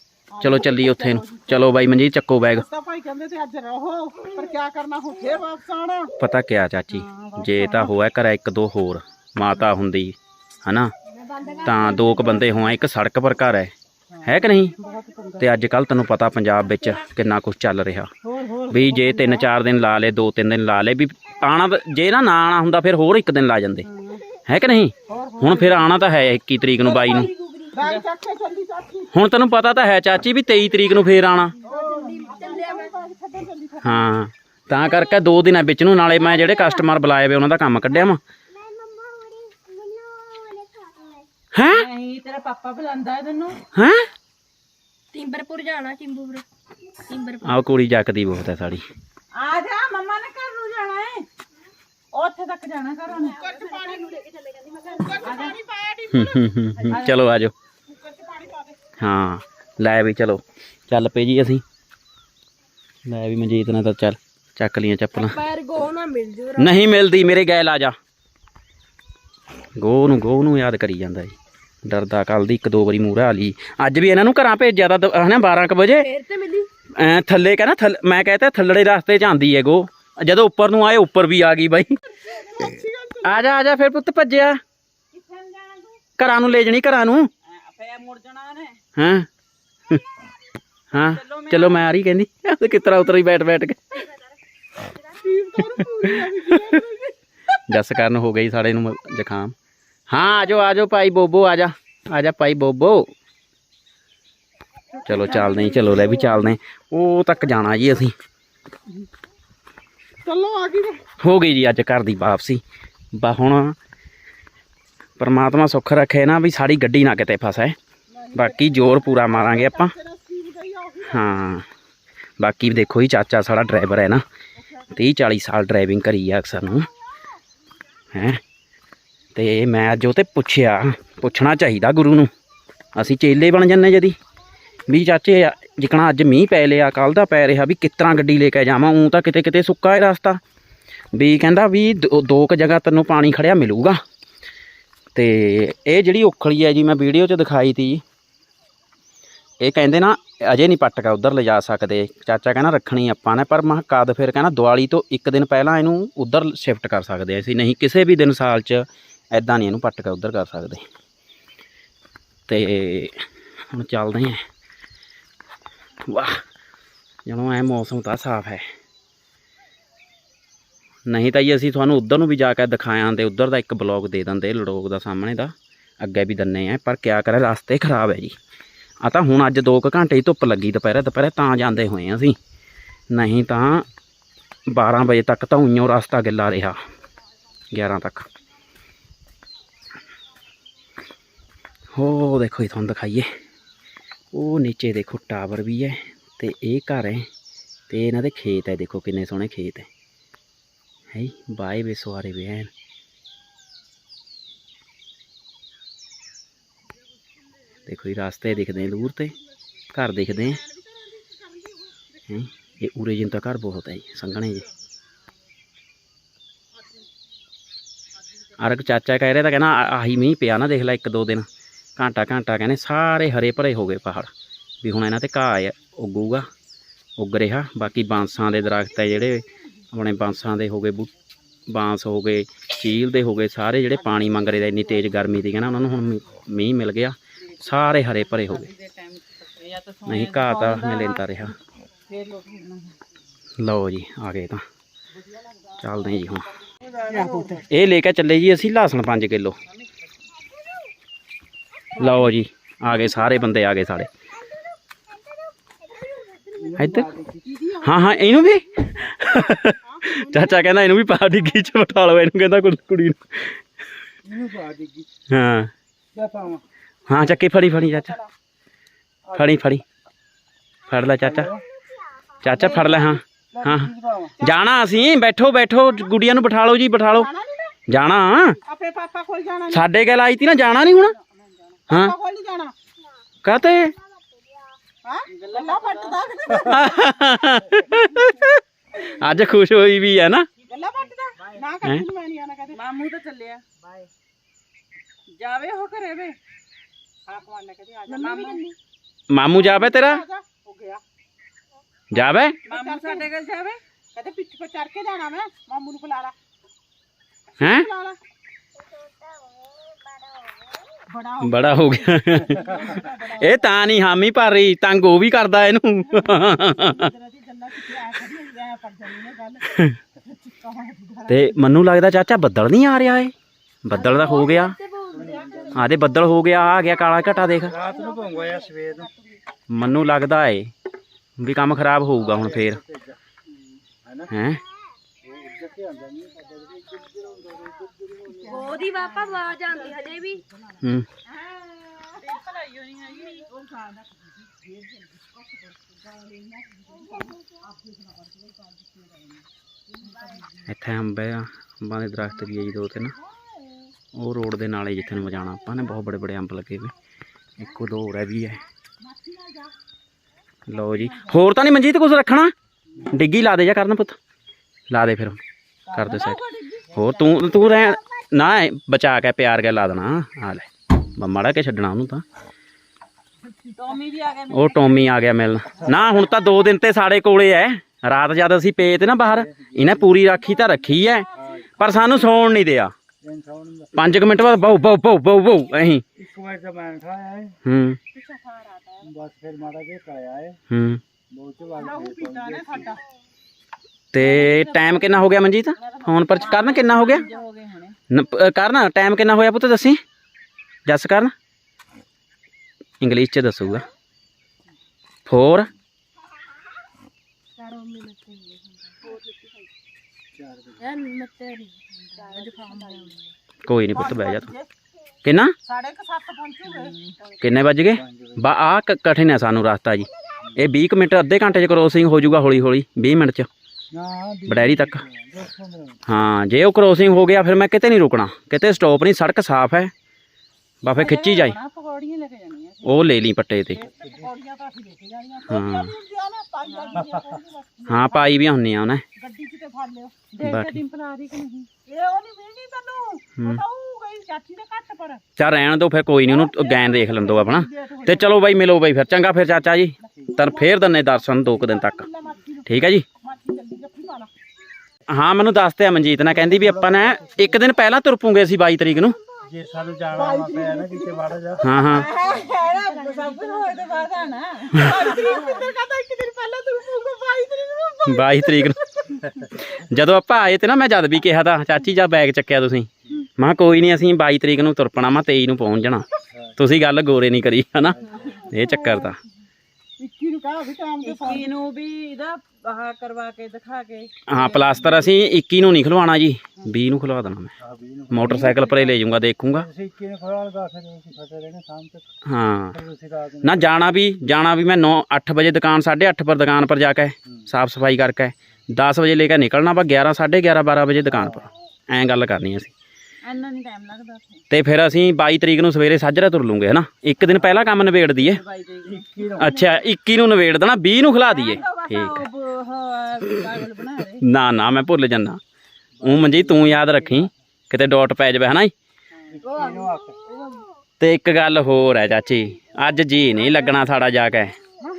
ਚਲੋ ਚੱਲੀ ਉੱਥੇ ਨੂੰ। ਚਲੋ ਬਾਈ ਮਨਜੀਤ ਚੱਕੋ ਬੈਗ ਤਾਂ ਭਾਈ ਕਹਿੰਦੇ ਤੇ ਅੱਜ ਰਹੋ ਪਰ ਕੀ ਕਰਨਾ ਹੁਣ ਫੇਰ ਵਾਪਸ ਆਣਾ ਪਤਾ ਕਿਆ ਚਾਚੀ ਜੇ ਤਾਂ ਹੋਇਆ ਘਰ ਇੱਕ ਦੋ ਹੋਰ ਮਾਤਾ ਹੁੰਦੀ ਹਨਾ? ਤਾਂ ਦੋ ਕੁ ਬੰਦੇ ਹੋਆ ਇੱਕ ਸੜਕ ਪਰ ਘਰ ਹੈ। ਹੈ ਕਿ ਨਹੀਂ? ਤੇ ਅੱਜ ਕੱਲ ਤੈਨੂੰ ਪਤਾ ਪੰਜਾਬ ਵਿੱਚ ਕਿੰਨਾ ਕੁਝ ਚੱਲ ਰਿਹਾ। ਵੀ ਜੇ ਤਿੰਨ ਚਾਰ ਦਿਨ ਲਾ ਲੇ ਦੋ ਤਿੰਨ ਦਿਨ ਲਾ ਲੇ ਵੀ ਆਣਾ ਤਾਂ- ਜੇ ਨਾ ਨਾ ਆਣਾ ਹੁੰਦਾ ਫਿਰ ਹੋਰ ਇੱਕ ਦਿਨ ਲਾ ਜਾਂਦੇ। ਹੈ। ਕਿ ਨਹੀਂ? ਹੁਣ ਫਿਰ ਆਣਾ ਤਾਂ ਹੈ 21 ਤਰੀਕ ਨੂੰ 22 ਨੂੰ। ਚਾਚੀ ਹੁਣ ਤੈਨੂੰ ਪਤਾ ਤਾਂ ਹੈ ਚਾਚੀ ਵੀ 23 ਤਰੀਕ ਨੂੰ ਫੇਰ ਆਣਾ। ਹਾਂ ਤਾਂ ਕਰਕੇ ਦੋ ਦਿਨਾਂ ਵਿੱਚ ਨੂੰ ਨਾਲੇ ਮੈਂ ਜਿਹੜੇ ਕਸਟਮਰ ਬੁਲਾਏ ਵੇ ਉਹਨਾਂ ਦਾ ਕੰਮ ਕੱਢਿਆ ਵਾ। ਹੈ? ਨਹੀਂ ਤੇਰਾ ਪਾਪਾ ਬੁਲਾਉਂਦਾ ਹੈ ਤੈਨੂੰ। ਹੈ? ਟਿੰਬਰਪੁਰ ਜਾਣਾ ਟਿੰਬਰਪੁਰ ਟਿੰਬਰਪੁਰ। ਆਹ ਕੁੜੀ ਜੱਕਦੀ ਬਹੁਤ ਹੈ ਸਾੜੀ ਆ ਜਾ ਮੰਮਾ ਨੇ ਘਰ ਨੂੰ ਜਾਣਾ ਹੈ ਉੱਥੇ ਤੱਕ ਜਾਣਾ ਘਰੋਂ ਨੇ। ਚਲੋ ਆਜੋ ਹਾਂ ਲੈ ਵੀ ਚਲੋ। ਚੱਲ ਪਏ ਜੀ ਅਸੀਂ। ਲੈ ਵੀ ਮਨਜੀਤ ਨੇ ਤਾਂ ਚੱਲ ਚੱਕ ਲੀਆਂ ਚੱਪਲਾਂ। ਪੈਰ ਗੋ ਨਾ ਮਿਲ ਜੂ ਨਹੀਂ ਮਿਲਦੀ ਮੇਰੇ ਗੈਲ ਆ ਜਾ। ਗੋ ਨੂੰ ਗੋ ਨੂੰ ਯਾਦ ਕਰੀ ਜਾਂਦਾ ਜੀ ਡਰਦਾ ਕੱਲ ਦੀ ਇੱਕ ਦੋ ਵਾਰੀ ਮੂਹਰਾ ਆ ਲਈ। ਅੱਜ ਵੀ ਇਹਨਾਂ ਨੂੰ ਘਰਾਂ ਭੇਜਿਆ ਤਾਂ ਦ- ਹਨਾ 12 ਕੁ ਵਜੇ। ਫੇਰ ਤੇ ਮਿਲੀ। ਐਂ ਥੱਲੇ ਕਹਿੰਦਾ ਥੱਲ ਮੈਂ ਕਹਤਾ ਥੱਲੜੇ ਰਸਤੇ ਚ ਆਂਦੀ ਹੈ ਗੋ ਜਦੋਂ ਉੱਪਰ ਨੂੰ ਆਏ ਉੱਪਰ ਵੀ ਆ ਗਈ ਬਾਈ। ਆ ਜਾ ਆ ਜਾ ਫਿਰ ਪੁੱਤ ਭੱਜਿਆ। ਘਰਾਂ ਨੂੰ ਲੈ ਜਣੀ ਘਰਾਂ ਨੂੰ। ਫੇਰ ਮੁੜ ਜਾਣਾ ਨੇ ਹਾਂ? ਹਾਂ? ਚਲੋ ਮੈਂ ਆ ਰਹੀ ਕਹਿੰਦੀ। ਤੇ ਕਿਸ ਤਰ੍ਹਾਂ ਉਤਰੀ ਬੈਠ ਬੈਠ ਕੇ। ਜਸ ਕਰਨ ਹੋ ਗਈ ਸਾਡੇ ਨੂੰ ਜ਼ੁਕਾਮ। ਹਾਂ ਆਜੋ ਆਜੋ ਭਾਈ ਬੋਬੋ ਆ ਜਾ। ਆ ਜਾ ਭਾਈ ਬੋਬੋ। ਚਲੋ ਚੱਲਦੇ ਹਾਂ, ਚਲੋ ਲੈ ਵੀ ਚੱਲਦੇ। ਉਹ ਤੱਕ ਜਾਣਾ ਜੀ ਅਸੀਂ। ਚੱਲੋ ਆ ਗਈ ਹੋ ਗਈ ਜੀ ਅੱਜ ਘਰ ਦੀ ਵਾਪਸੀ। ਬਾ ਹੁਣ ਪਰਮਾਤਮਾ ਸੁੱਖ ਰੱਖੇ ਨਾ ਵੀ ਸਾਡੀ ਗੱਡੀ ਨਾ ਕਿਤੇ ਫਸੇ। ਬਾਕੀ ਜ਼ੋਰ ਪੂਰਾ ਮਾਰਾਂਗੇ ਆਪਾਂ। ਹਾਂ। ਬਾਕੀ ਦੇਖੋ ਜੀ, ਚਾਚਾ ਸਾਡਾ ਡਰਾਈਵਰ ਹੈ ਨਾ। 30 40 ਸਾਲ ਡਰਾਈਵਿੰਗ ਕਰੀ ਆ ਅਕਸਰ ਨੂੰ। ਹੈ? ਤੇ ਮੈਂ ਅੱਜ ਉਹ ਤੇ ਪੁੱਛਿਆ, ਪੁੱਛਣਾ ਚਾਹੀਦਾ ਗੁਰੂ ਨੂੰ। ਅਸੀਂ ਚੇਲੇ ਬਣ ਜੰਨੇ ਜਦੀ। ਵੀ ਚਾਚੇ, ਜਿਕਣਾ ਅੱਜ ਮੀਂਹ ਪੈ ਲਿਆ ਕੱਲ ਦਾ ਪੈ ਰਿਹਾ, ਵੀ ਕਿਸ ਤਰ੍ਹਾਂ ਗੱਡੀ ਲੈ ਕੇ ਜਾਵਾਂ, ਉਂ ਤਾਂ ਕਿਤੇ ਕਿਤੇ ਸੁੱਕਾ ਹੈ ਰਸਤਾ। ਵੀ ਕਹਿੰਦਾ ਵੀ ਦੋ ਦੋ ਕੁ ਜਗ੍ਹਾ ਤੈਨੂੰ ਪਾਣੀ ਖੜਿਆ ਮਿਲੂਗਾ। ਤੇ ਇਹ ਜਿਹੜੀ ਉਖਲੀ ਹੈ ਜੀ, ਮੈਂ ਵੀਡੀਓ 'ਚ ਦਿਖਾਈ ਤੀ। ਇਹ ਕਹਿੰਦੇ ਨਾ, ਅਜੇ ਨਹੀਂ ਪੱਟ ਕੇ ਉਧਰ ਲਿਜਾ ਸਕਦੇ। ਚਾਚਾ ਕਹਿੰਦਾ ਰੱਖਣੀ ਆਪਾਂ ਨੇ, ਪਰ ਮੈਂ ਕਦ ਫਿਰ ਕਹਿੰਦਾ ਦੀਵਾਲੀ ਤੋਂ ਇੱਕ ਦਿਨ ਪਹਿਲਾਂ ਇਹਨੂੰ ਉਧਰ ਸ਼ਿਫਟ ਕਰ ਸਕਦੇ ਹਾਂ ਅਸੀਂ। ਨਹੀਂ, ਕਿਸੇ ਵੀ ਦਿਨ ਸਾਲ 'ਚ ਐਦਾਂ ਨਹੀਂ ਇਹਨੂੰ ਪੱਟ ਕੇ ਉਧਰ ਕਰ ਸਕਦੇ। ਤੇ ਹੁਣ ਚੱਲਦੇ ਹਾਂ ਵਾਹ ਜਦੋਂ ਐ ਮੌਸਮ ਤਾਂ ਸਾਫ਼ ਹੈ। ਨਹੀਂ ਤਾਂ ਜੀ ਅਸੀਂ ਤੁਹਾਨੂੰ ਉਧਰ ਨੂੰ ਵੀ ਜਾ ਕੇ ਦਿਖਾਇਆ ਤੇ ਉਧਰ ਦਾ ਇੱਕ ਬਲੌਗ ਦੇ ਦਿੰਦੇ ਲੜੋਕ ਦਾ ਸਾਹਮਣੇ ਦਾ। ਅੱਗੇ ਵੀ ਦੰਨੇ ਆ, ਪਰ ਕਿਆ ਕਰੇ, ਰਸਤੇ ਖਰਾਬ ਹੈ ਜੀ। ਆ ਤਾਂ ਹੁਣ ਅੱਜ 2 ਘੰਟੇ ਹੀ ਧੁੱਪ ਲੱਗੀ ਦੁਪਹਿਰੇ ਦੁਪਹਿਰੇ ਤਾਂ ਜਾਂਦੇ ਹੋਏ ਅਸੀਂ। ਨਹੀਂ ਤਾਂ 12 ਵਜੇ ਤੱਕ ਤਾਂ ਉਈਓ ਰਸਤਾ ਗਿੱਲਾ ਰਿਹਾ 11 ਤੱਕ। ਹੋ, ਦੇਖੋ ਜੀ, ਤੁਹਾਨੂੰ ਦਿਖਾਈਏ। ਉਹ ਨੀਚੇ ਦੇਖੋ, ਟਾਵਰ ਵੀ ਹੈ ਤੇ ਇਹ ਘਰ ਹੈ ਤੇ ਇਹਨਾਂ ਦੇ ਖੇਤ ਹੈ, ਦੇਖੋ ਕਿੰਨੇ ਸੋਹਣੇ ਖੇਤ ਹੈ। ਹੈ ਬਾਏ ਵੇ ਸਵਾਰੇ ਵੇ ਐਨ ਦੇਖੋ ਇਹ ਰਸਤੇ ਦਿਖਦੇ ਨੇ ਦੂਰ ਤੇ। ਘਰ ਦਿਖਦੇ ਹੈ, ਇਹ ਉਰੇ ਜਿੰਨ ਤਾਂ ਘਰ ਬਹੁਤ ਹੈ ਜੀ, ਸੰਘਣੇ ਜੀ। ਅਰਕ ਚਾਚਾ ਕਹਿ ਰਿਹਾ ਤਾਂ ਕਹਿੰਦਾ ਆਹੀ ਮੀਂਹ ਪਿਆ ਨਾ, ਦੇਖ ਲੈ ਇੱਕ ਦੋ ਦਿਨ। ਘੰਟਾ ਘੰਟਾ ਕਹਿੰਦੇ ਸਾਰੇ ਹਰੇ ਭਰੇ ਹੋ ਗਏ ਪਹਾੜ। ਵੀ ਹੁਣ ਇਹਨਾਂ ਤੇ ਘਾਹ ਉੱਗੂਗਾ, ਉੱਗ ਰਿਹਾ। ਬਾਕੀ ਬਾਂਸਾਂ ਦੇ ਦਰਖਤ ਹੈ ਜਿਹੜੇ, ਆਪਣੇ ਬਾਂਸਾਂ ਦੇ ਹੋ ਗਏ ਬੂ, ਬਾਂਸ ਹੋ ਗਏ ਚੀਲ ਦੇ ਹੋ ਗਏ, ਸਾਰੇ ਜਿਹੜੇ ਪਾਣੀ ਮੰਗ ਰਹੇ ਦਾ ਇੰਨੀ ਤੇਜ਼ ਗਰਮੀ ਦੀ, ਕਹਿੰਦਾ ਉਹਨਾਂ ਨੂੰ ਹੁਣ ਮੀਂਹ ਮਿਲ ਗਿਆ। ਸਾਰੇ ਹਰੇ ਭਰੇ ਹੋ ਗਏ। ਨਹੀਂ ਘਾਹ ਤਾਂ ਮੈਂ ਲੈਂਦਾ ਰਿਹਾ। ਲਓ ਜੀ ਆ ਗਏ ਤਾਂ। ਚੱਲਦੇ ਜੀ ਹੁਣ। ਇਹ ਲੈ ਕੇ ਚੱਲੇ ਜੀ ਅਸੀਂ ਲਸਣ 5 ਕਿਲੋ। ਲਓ ਜੀ ਆ ਗਏ ਸਾਰੇ ਬੰਦੇ ਆ ਗਏ ਸਾਡੇ ਇੱਧਰ। ਹਾਂ ਹਾਂ ਇਹਨੂੰ ਵੀ। ਚਾਚਾ ਕਹਿੰਦਾ ਇਹਨੂੰ ਵੀ ਪਾ ਡਿੱਗੀ ਚ ਬਿਠਾ ਲਓ ਇਹਨੂੰ ਕਹਿੰਦਾ ਕੁੜ- ਕੁੜੀ ਨੂੰ। ਇਹਨੂੰ ਪਾ ਦੇਗੀ ਹਾਂ। ਲੈ ਪਾਵਾਂ। ਹਾਂ ਚੱਕੀ ਫੜੀ ਫੜੀ ਚਾਚਾ। ਫੜੀ। ਫੜੀ ਫੜ। ਲੈ ਚਾਚਾ। ਚਾਚਾ ਫੜ ਲੈ ਹਾਂ। ਹਾਂ। ਜਾਣਾ ਅਸੀਂ। ਬੈਠੋ ਬੈਠੋ। ਗੁੜੀਆਂ ਨੂੰ ਬਿਠਾ ਲਓ ਜੀ ਬਿਠਾ ਲਓ। ਜਾਣਾ ਆਪੇ ਪਾਪਾ ਕੋਲ ਜਾਣਾ ਸਾਡੇ ਗੱਲ ਆਈ ਤੀ ਨਾ ਜਾਣਾ ਨਹੀਂ ਹੁਣ? ਹਾਂ। ਕੋਲ ਨਹੀਂ ਜਾਣਾ? ਕਾਤੇ? ਹਾਂ? ਗੱਲਾਂ ਪੱਟਦਾ ਅੱਜ ਖੁਸ਼ ਹੋਈ ਵੀ ਹੈ ਨਾ। ਗੱਲਾਂ ਪੱਟਦਾ ਨਾ ਹੈਂ? ਕਰ ਮੈਂ ਨਹੀਂ ਆਣਾ ਕਹਦੇ ਮਾਮੂ ਤਾਂ ਚੱਲਿਆ। ਬਾਏ। ਜਾਵੇ ਉਹ ਘਰੇ ਵੇ। ਮੰਮੀ ਜਾਵੇ ਤੇਰਾ? ਜਾਵੇ? ਮਾਮੂ ਸਾਡੇ ਕੋਲ ਜਾਵੇ। ਕਹਦੇ ਪਿੱਠ ਕੋ ਚੜ ਕੇ ਜਾਣਾ ਮੈਂ ਮਾਮੂ ਨੂੰ ਬੁਲਾ ਲਾ। ਹੈ? ਬੁਲਾ ਲਾ। ਬੜਾ ਹੋ ਗਿਆ। ਇਹ ਤਾਂ ਨਹੀਂ ਹਾਮੀ ਭਰ ਰਹੀ ਤੰਗ ਉਹ ਵੀ ਕਰਦਾ ਇਹਨੂੰ। ਤੇ ਮੈਨੂੰ ਲੱਗਦਾ ਚਾਚਾ ਬੱਦਲ ਨਹੀਂ ਆ ਰਿਹਾ ਏ। ਬੱਦਲ ਦਾ ਹੋ ਗਿਆ। ਆਦੇ ਬੱਦਲ ਹੋ ਗਿਆ ਆ ਗਿਆ ਕਾਲਾ ਘਟਾ ਦੇਖ। ਰਾਤ ਨੂੰ ਭੰਗੋਇਆ ਸਵੇਰ ਨੂੰ। ਮੈਨੂੰ ਲੱਗਦਾ ਏ ਵੀ ਕੰਮ ਖਰਾਬ ਹੋਊਗਾ ਹੁਣ ਫੇਰ। ਹੈ? ਉਹਦੀ ਵਾਪਾ ਆਵਾਜ਼ ਆਉਂਦੀ ਹਜੇ ਵੀ। ਹੂੰ। ਇੱਥੇ ਅੰਬ ਆ ਅੰਬਾਂ ਦੇ ਦਰਖਤ ਵੀ ਆ ਜੀ ਦੋ ਤਿੰਨ। ਉਹ ਰੋਡ ਦੇ ਨਾਲ ਹੀ ਜਿੱਥੇ ਨੂੰ ਜਾਣਾ। ਆਪਾਂ ਨੇ ਬਹੁਤ ਬੜੇ ਬੜੇ ਅੰਬ ਲੱਗੇ ਵੀ ਇੱਕੋ ਦੋ ਹੋਰ ਹੈ ਵੀ ਹੈ। ਲਓ ਜੀ। ਹੋਰ ਤਾਂ ਨਹੀਂ ਮਨਜੀਤ ਕੁਝ ਰੱਖਣਾ? ਡਿੱਗੀ ਲਾ ਦੇ ਜਾ ਕਰਨ ਪੁੱਤ। ਲਾ ਦੇ ਫਿਰ। ਕਰ ਦੇ ਸੈਟ। ਹੋਰ ਤੂੰ ਤੂੰ ਰਹਿ। ਨਾ, ਬਚਾ ਕੇ ਪਿਆਰ ਕੇ ਲਾ ਦੇਣਾ। ਆ ਲੈ। ਬ- ਮਾੜਾ ਕੇ ਛੱਡਣਾ ਉਹਨੂੰ ਤਾਂ। ਟੋਮੀ ਵੀ ਆ ਗਿਆ ਉਹ ਟੋਮੀ ਆ ਗਿਆ ਮਿਲਣ। ਨਾ, ਹੁਣ ਤਾਂ ਦੋ ਦਿਨ ਤੇ ਸਾਡੇ ਕੋਲੇ ਐ। ਰਾਤ ਜਦ ਅਸੀਂ ਪਏ ਤੇ ਨਾ ਬਾਹਰ, ਇਹਨੇ ਪੂਰੀ ਰਾਖੀ ਤਾਂ ਰੱਖੀ ਐ। ਪਰ ਸਾਨੂੰ ਸੌਣ ਨਹੀਂ ਦਿਆ। 5 ਮਿੰਟ ਬਾਅਦ ਬਹੁ ਬਹੁ ਬਹੁ ਬਹੁ ਬਹੁ ਅਹੀਂ ਇੱਕ ਵਾਰ ਤਾਂ ਮੈਂ ਖਾਇਆ ਹੈ ਹੂੰ ਬਸ ਫਿਰ ਮਾੜਾ ਜਿਹਾ ਕਾਇਆ ਹੈ ਹੂੰ ਬਹੁਤ ਵਾਰ ਪੀਤਾ ਨੇ ਸਾਡਾ ਤੇ ਟਾਈਮ ਕਿੰਨਾ ਹੋ ਗਿਆ ਮਨਜੀਤ ਫੋਨ ਪਰ ਕਰਨ ਕਿੰਨਾ ਹੋ ਗਿਆ ਹੋ ਗਏ ਹੁਣੇ ਨ- ਪ- ਕਰਨ ਟਾਈਮ ਕਿੰਨਾ ਹੋਇਆ ਪੁੱਤ ਦੱਸੀ ਜੱਸ ਕਰਨ ਇੰਗਲਿਸ਼ ਚ ਦੱਸੂਗਾ 4 ਚਾਰੋਂ ਮਿੰਟ ਯਾਰ ਮੈਂ ਤੇਰੀ ਜ਼ੁਕਾਮ ਹੋ ਕੋਈ ਨਹੀਂ ਪੁੱਤ ਬਹਿ ਜਾ ਤੂੰ। ਕਿੰਨਾ? ਸਾਢੇ ਕੁ ਸੱਤ ਪਹੁੰਚੂਗੇ ਕਿੰਨੇ ਵੱਜ ਗਏ? ਬਾ ਆ ਕਠਿਨ ਹੈ ਸਾਨੂੰ ਰਸਤਾ ਜੀ। ਇਹ 20 ਕੁ ਮਿੰਟ ਅੱਧੇ ਘੰਟੇ ਚ ਕ੍ਰੋਸਿੰਗ ਹੋ ਜਾਊਗਾ ਹੌਲੀ ਹੌਲੀ 20 ਮਿੰਟ ਚ। ਨਾ ਬਡੈਰੀ ਤੱਕ। ਹਾਂ ਜੇ ਉਹ ਕ੍ਰੋਸਿੰਗ ਹੋ ਗਿਆ ਫਿਰ ਮੈਂ ਕਿਤੇ ਨਹੀਂ ਰੁਕਣਾ। ਕਿਤੇ ਸਟਾਪ ਨਹੀਂ ਸੜਕ ਸਾਫ਼ ਹੈ। ਬਾ ਫਿਰ ਖਿੱਚੀ ਜਾਈ। ਉਹ ਲੈ ਲਈ ਪੱਟੇ ਤੇ। ਹਾਂ। ਹਾਂ, ਪਾਈ ਵੀ ਹੁੰਨੀ ਆ ਉਹਨੇ। ਗੱਡੀ 'ਚ ਤੇ ਫੜ ਲਿਓ ਬਾ ਠੀਕ। ਡਿੰਪਲ ਆ ਰਹੀ ਕਿ ਨਹੀਂ ਇਹ ਉਹ ਨਹੀਂ ਮਿਲਣੀ ਤੈਨੂੰ ਉਹ ਗਈ ਚਾਚੀ ਦੇ ਘੱਟ ਪਰ ਚੱਲ ਰਹਿਣ ਦੋ ਫਿਰ, ਕੋਈ ਨਹੀਂ ਉਹਨੂੰ ਗੈਨ ਦੇਖ ਲੈਂਦੋ ਆਪਣਾ। ਤੇ ਚਲੋ ਬਾਈ, ਮਿਲੋ ਬਾਈ ਫਿਰ। ਚੰਗਾ ਫਿਰ ਚਾਚਾ ਜੀ। ਤਾਂ ਫੇਰ ਦੰਨੇ ਦਰਸ਼ਨ ਦੋ ਕੁ ਦਿਨ ਤੱਕ। ਠੀਕ ਹੈ ਜੀ? ਹਾਂ, ਮੈਨੂੰ ਦੱਸਦੇ ਆ ਮਨਜੀਤ ਨੇ। ਕਹਿੰਦੀ ਵੀ ਆਪਾਂ ਨੇ ਇੱਕ ਦਿਨ ਪਹਿਲਾਂ ਤੁਰ ਪੂਗੇ ਅਸੀਂ 22 ਤਰੀਕ ਨੂੰ। ਜੇ ਸਾਨੂੰ ਜਾਣਾ ਪਿਆ ਨਾ ਕਿਤੇ ਮਾੜਾ ਜਾ ਹਾਂ ਹਾਂ। ਸਭ ਕੁਝ ਹੋਏ ਤੇ ਬਾਅਦ ਆਣਾ ਕਹਿੰਦਾ ਇੱਕ ਦਿਨ ਪਹਿਲਾਂ ਤੂੰ ਪੂਗਾ 22 ਤਰੀਕ ਨੂੰ 22 ਤਰੀਕ ਨੂੰ। ਜਦੋਂ ਆਪਾਂ ਆਏ ਤੇ ਨਾ ਮੈਂ ਜਦ ਵੀ ਕਿਹਾ ਤਾਂ ਚਾਚੀ ਜਾ ਬੈਗ ਚੱਕਿਆ ਤੁਸੀਂ। ਮੈਂ ਕਿਹਾ ਕੋਈ ਨਹੀਂ ਅਸੀਂ 22 ਤਰੀਕ ਨੂੰ ਤੁਰ ਪਣਾ ਮੈਂ 23 ਨੂੰ ਪਹੁੰਚ ਜਾਣਾ। ਤੁਸੀਂ ਗੱਲ ਗੋਰੇ ਨਹੀਂ ਕਰੀ ਹਨਾ? ਇਹ ਚੱਕਰ ਤਾਂ। 21 ਨੂੰ ਕਹਾ ਵੀ ਟਾਈਮ ਤੇ ਕੀ ਨੂੰ ਵੀ ਇਹਦਾ ਆਹ ਕਰਵਾ ਕੇ ਦਿਖਾ ਕੇ। ਹਾਂ ਪਲਾਸਟਰ ਅਸੀਂ 21 ਨੂੰ ਨਹੀਂ ਖਲਵਾਉਣਾ ਜੀ 20 ਨੂੰ ਖਲਵਾ ਦੇਣਾ ਮੈਂ। ਆ 20 ਨੂੰ ਮੋਟਰਸਾਈਕਲ ਪਰੇ ਲੈ ਜਾਊਂਗਾ ਦੇਖੂੰਗਾ। ਅਸੀਂ 21 ਨੂੰ ਖੜਾ ਲਗਾ ਫਿਰ ਅਸੀਂ ਫਟੇ ਰਹਿਣਾ ਸ਼ਾਮ ਤੱਕ। ਹਾਂ। ਰਾਤ ਨਾ ਜਾਣਾ ਵੀ ਜਾਣਾ ਵੀ ਮੈਂ 9 8 ਵਜੇ ਦੁਕਾਨ 8:30 ਪਰ ਦੁਕਾਨ ਪਰ ਜਾ ਕੇ ਸਾਫ਼ ਸਫ਼ਾਈ ਕਰਕੇ 10 ਵਜੇ ਲੈ ਕੇ ਨਿਕਲਣਾ ਵਾ 11 11:30 12 ਵਜੇ ਦੁਕਾਨ ਪਰ। ਐਂ ਗੱਲ ਕਰਨੀ ਅਸੀਂ। ਇੰਨਾ ਨਹੀਂ ਟਾਈਮ ਲੱਗਦਾ ਉੱਥੇ। ਤੇ ਫਿਰ ਅਸੀਂ 22 ਤਰੀਕ ਨੂੰ ਸਵੇਰੇ ਸਾਜਰੇ ਤੁਰ ਲੂੰਗੇ ਹਨਾ ਇੱਕ ਦਿਨ ਪਹਿਲਾਂ ਕੰਮ ਨਿਬੇੜ ਦਈਏ। ਬਾਈ ਦੇ 21 ਨੂੰ। ਅੱਛਾ 21 ਨੂੰ ਨਿਬੇੜ ਦੇਣਾ 20 ਨੂੰ ਖਿਲਾ ਦਈਏ। ਠੀਕ ਹੈ। ਉਹ ਪਾਗਲ ਬਣਾ ਰਹੇ ਨਾ ਨਾ ਮੈਂ ਭੁੱਲ ਜੰਨਾ ਉਹ ਮੰਜੀ ਤੂੰ ਯਾਦ ਰੱਖੀ ਕਿਤੇ ਡਾਟ ਪੈ ਜਾਵੇ ਹਨਾ ਜੀ? 21 ਨੂੰ ਆ ਕੇ ਤੇ ਇੱਕ ਗੱਲ ਹੋਰ ਹੈ ਚਾਚੀ। ਅੱਜ ਜੀ ਨਹੀਂ ਲੱਗਣਾ ਸਾਡਾ ਜਾ ਕੇ।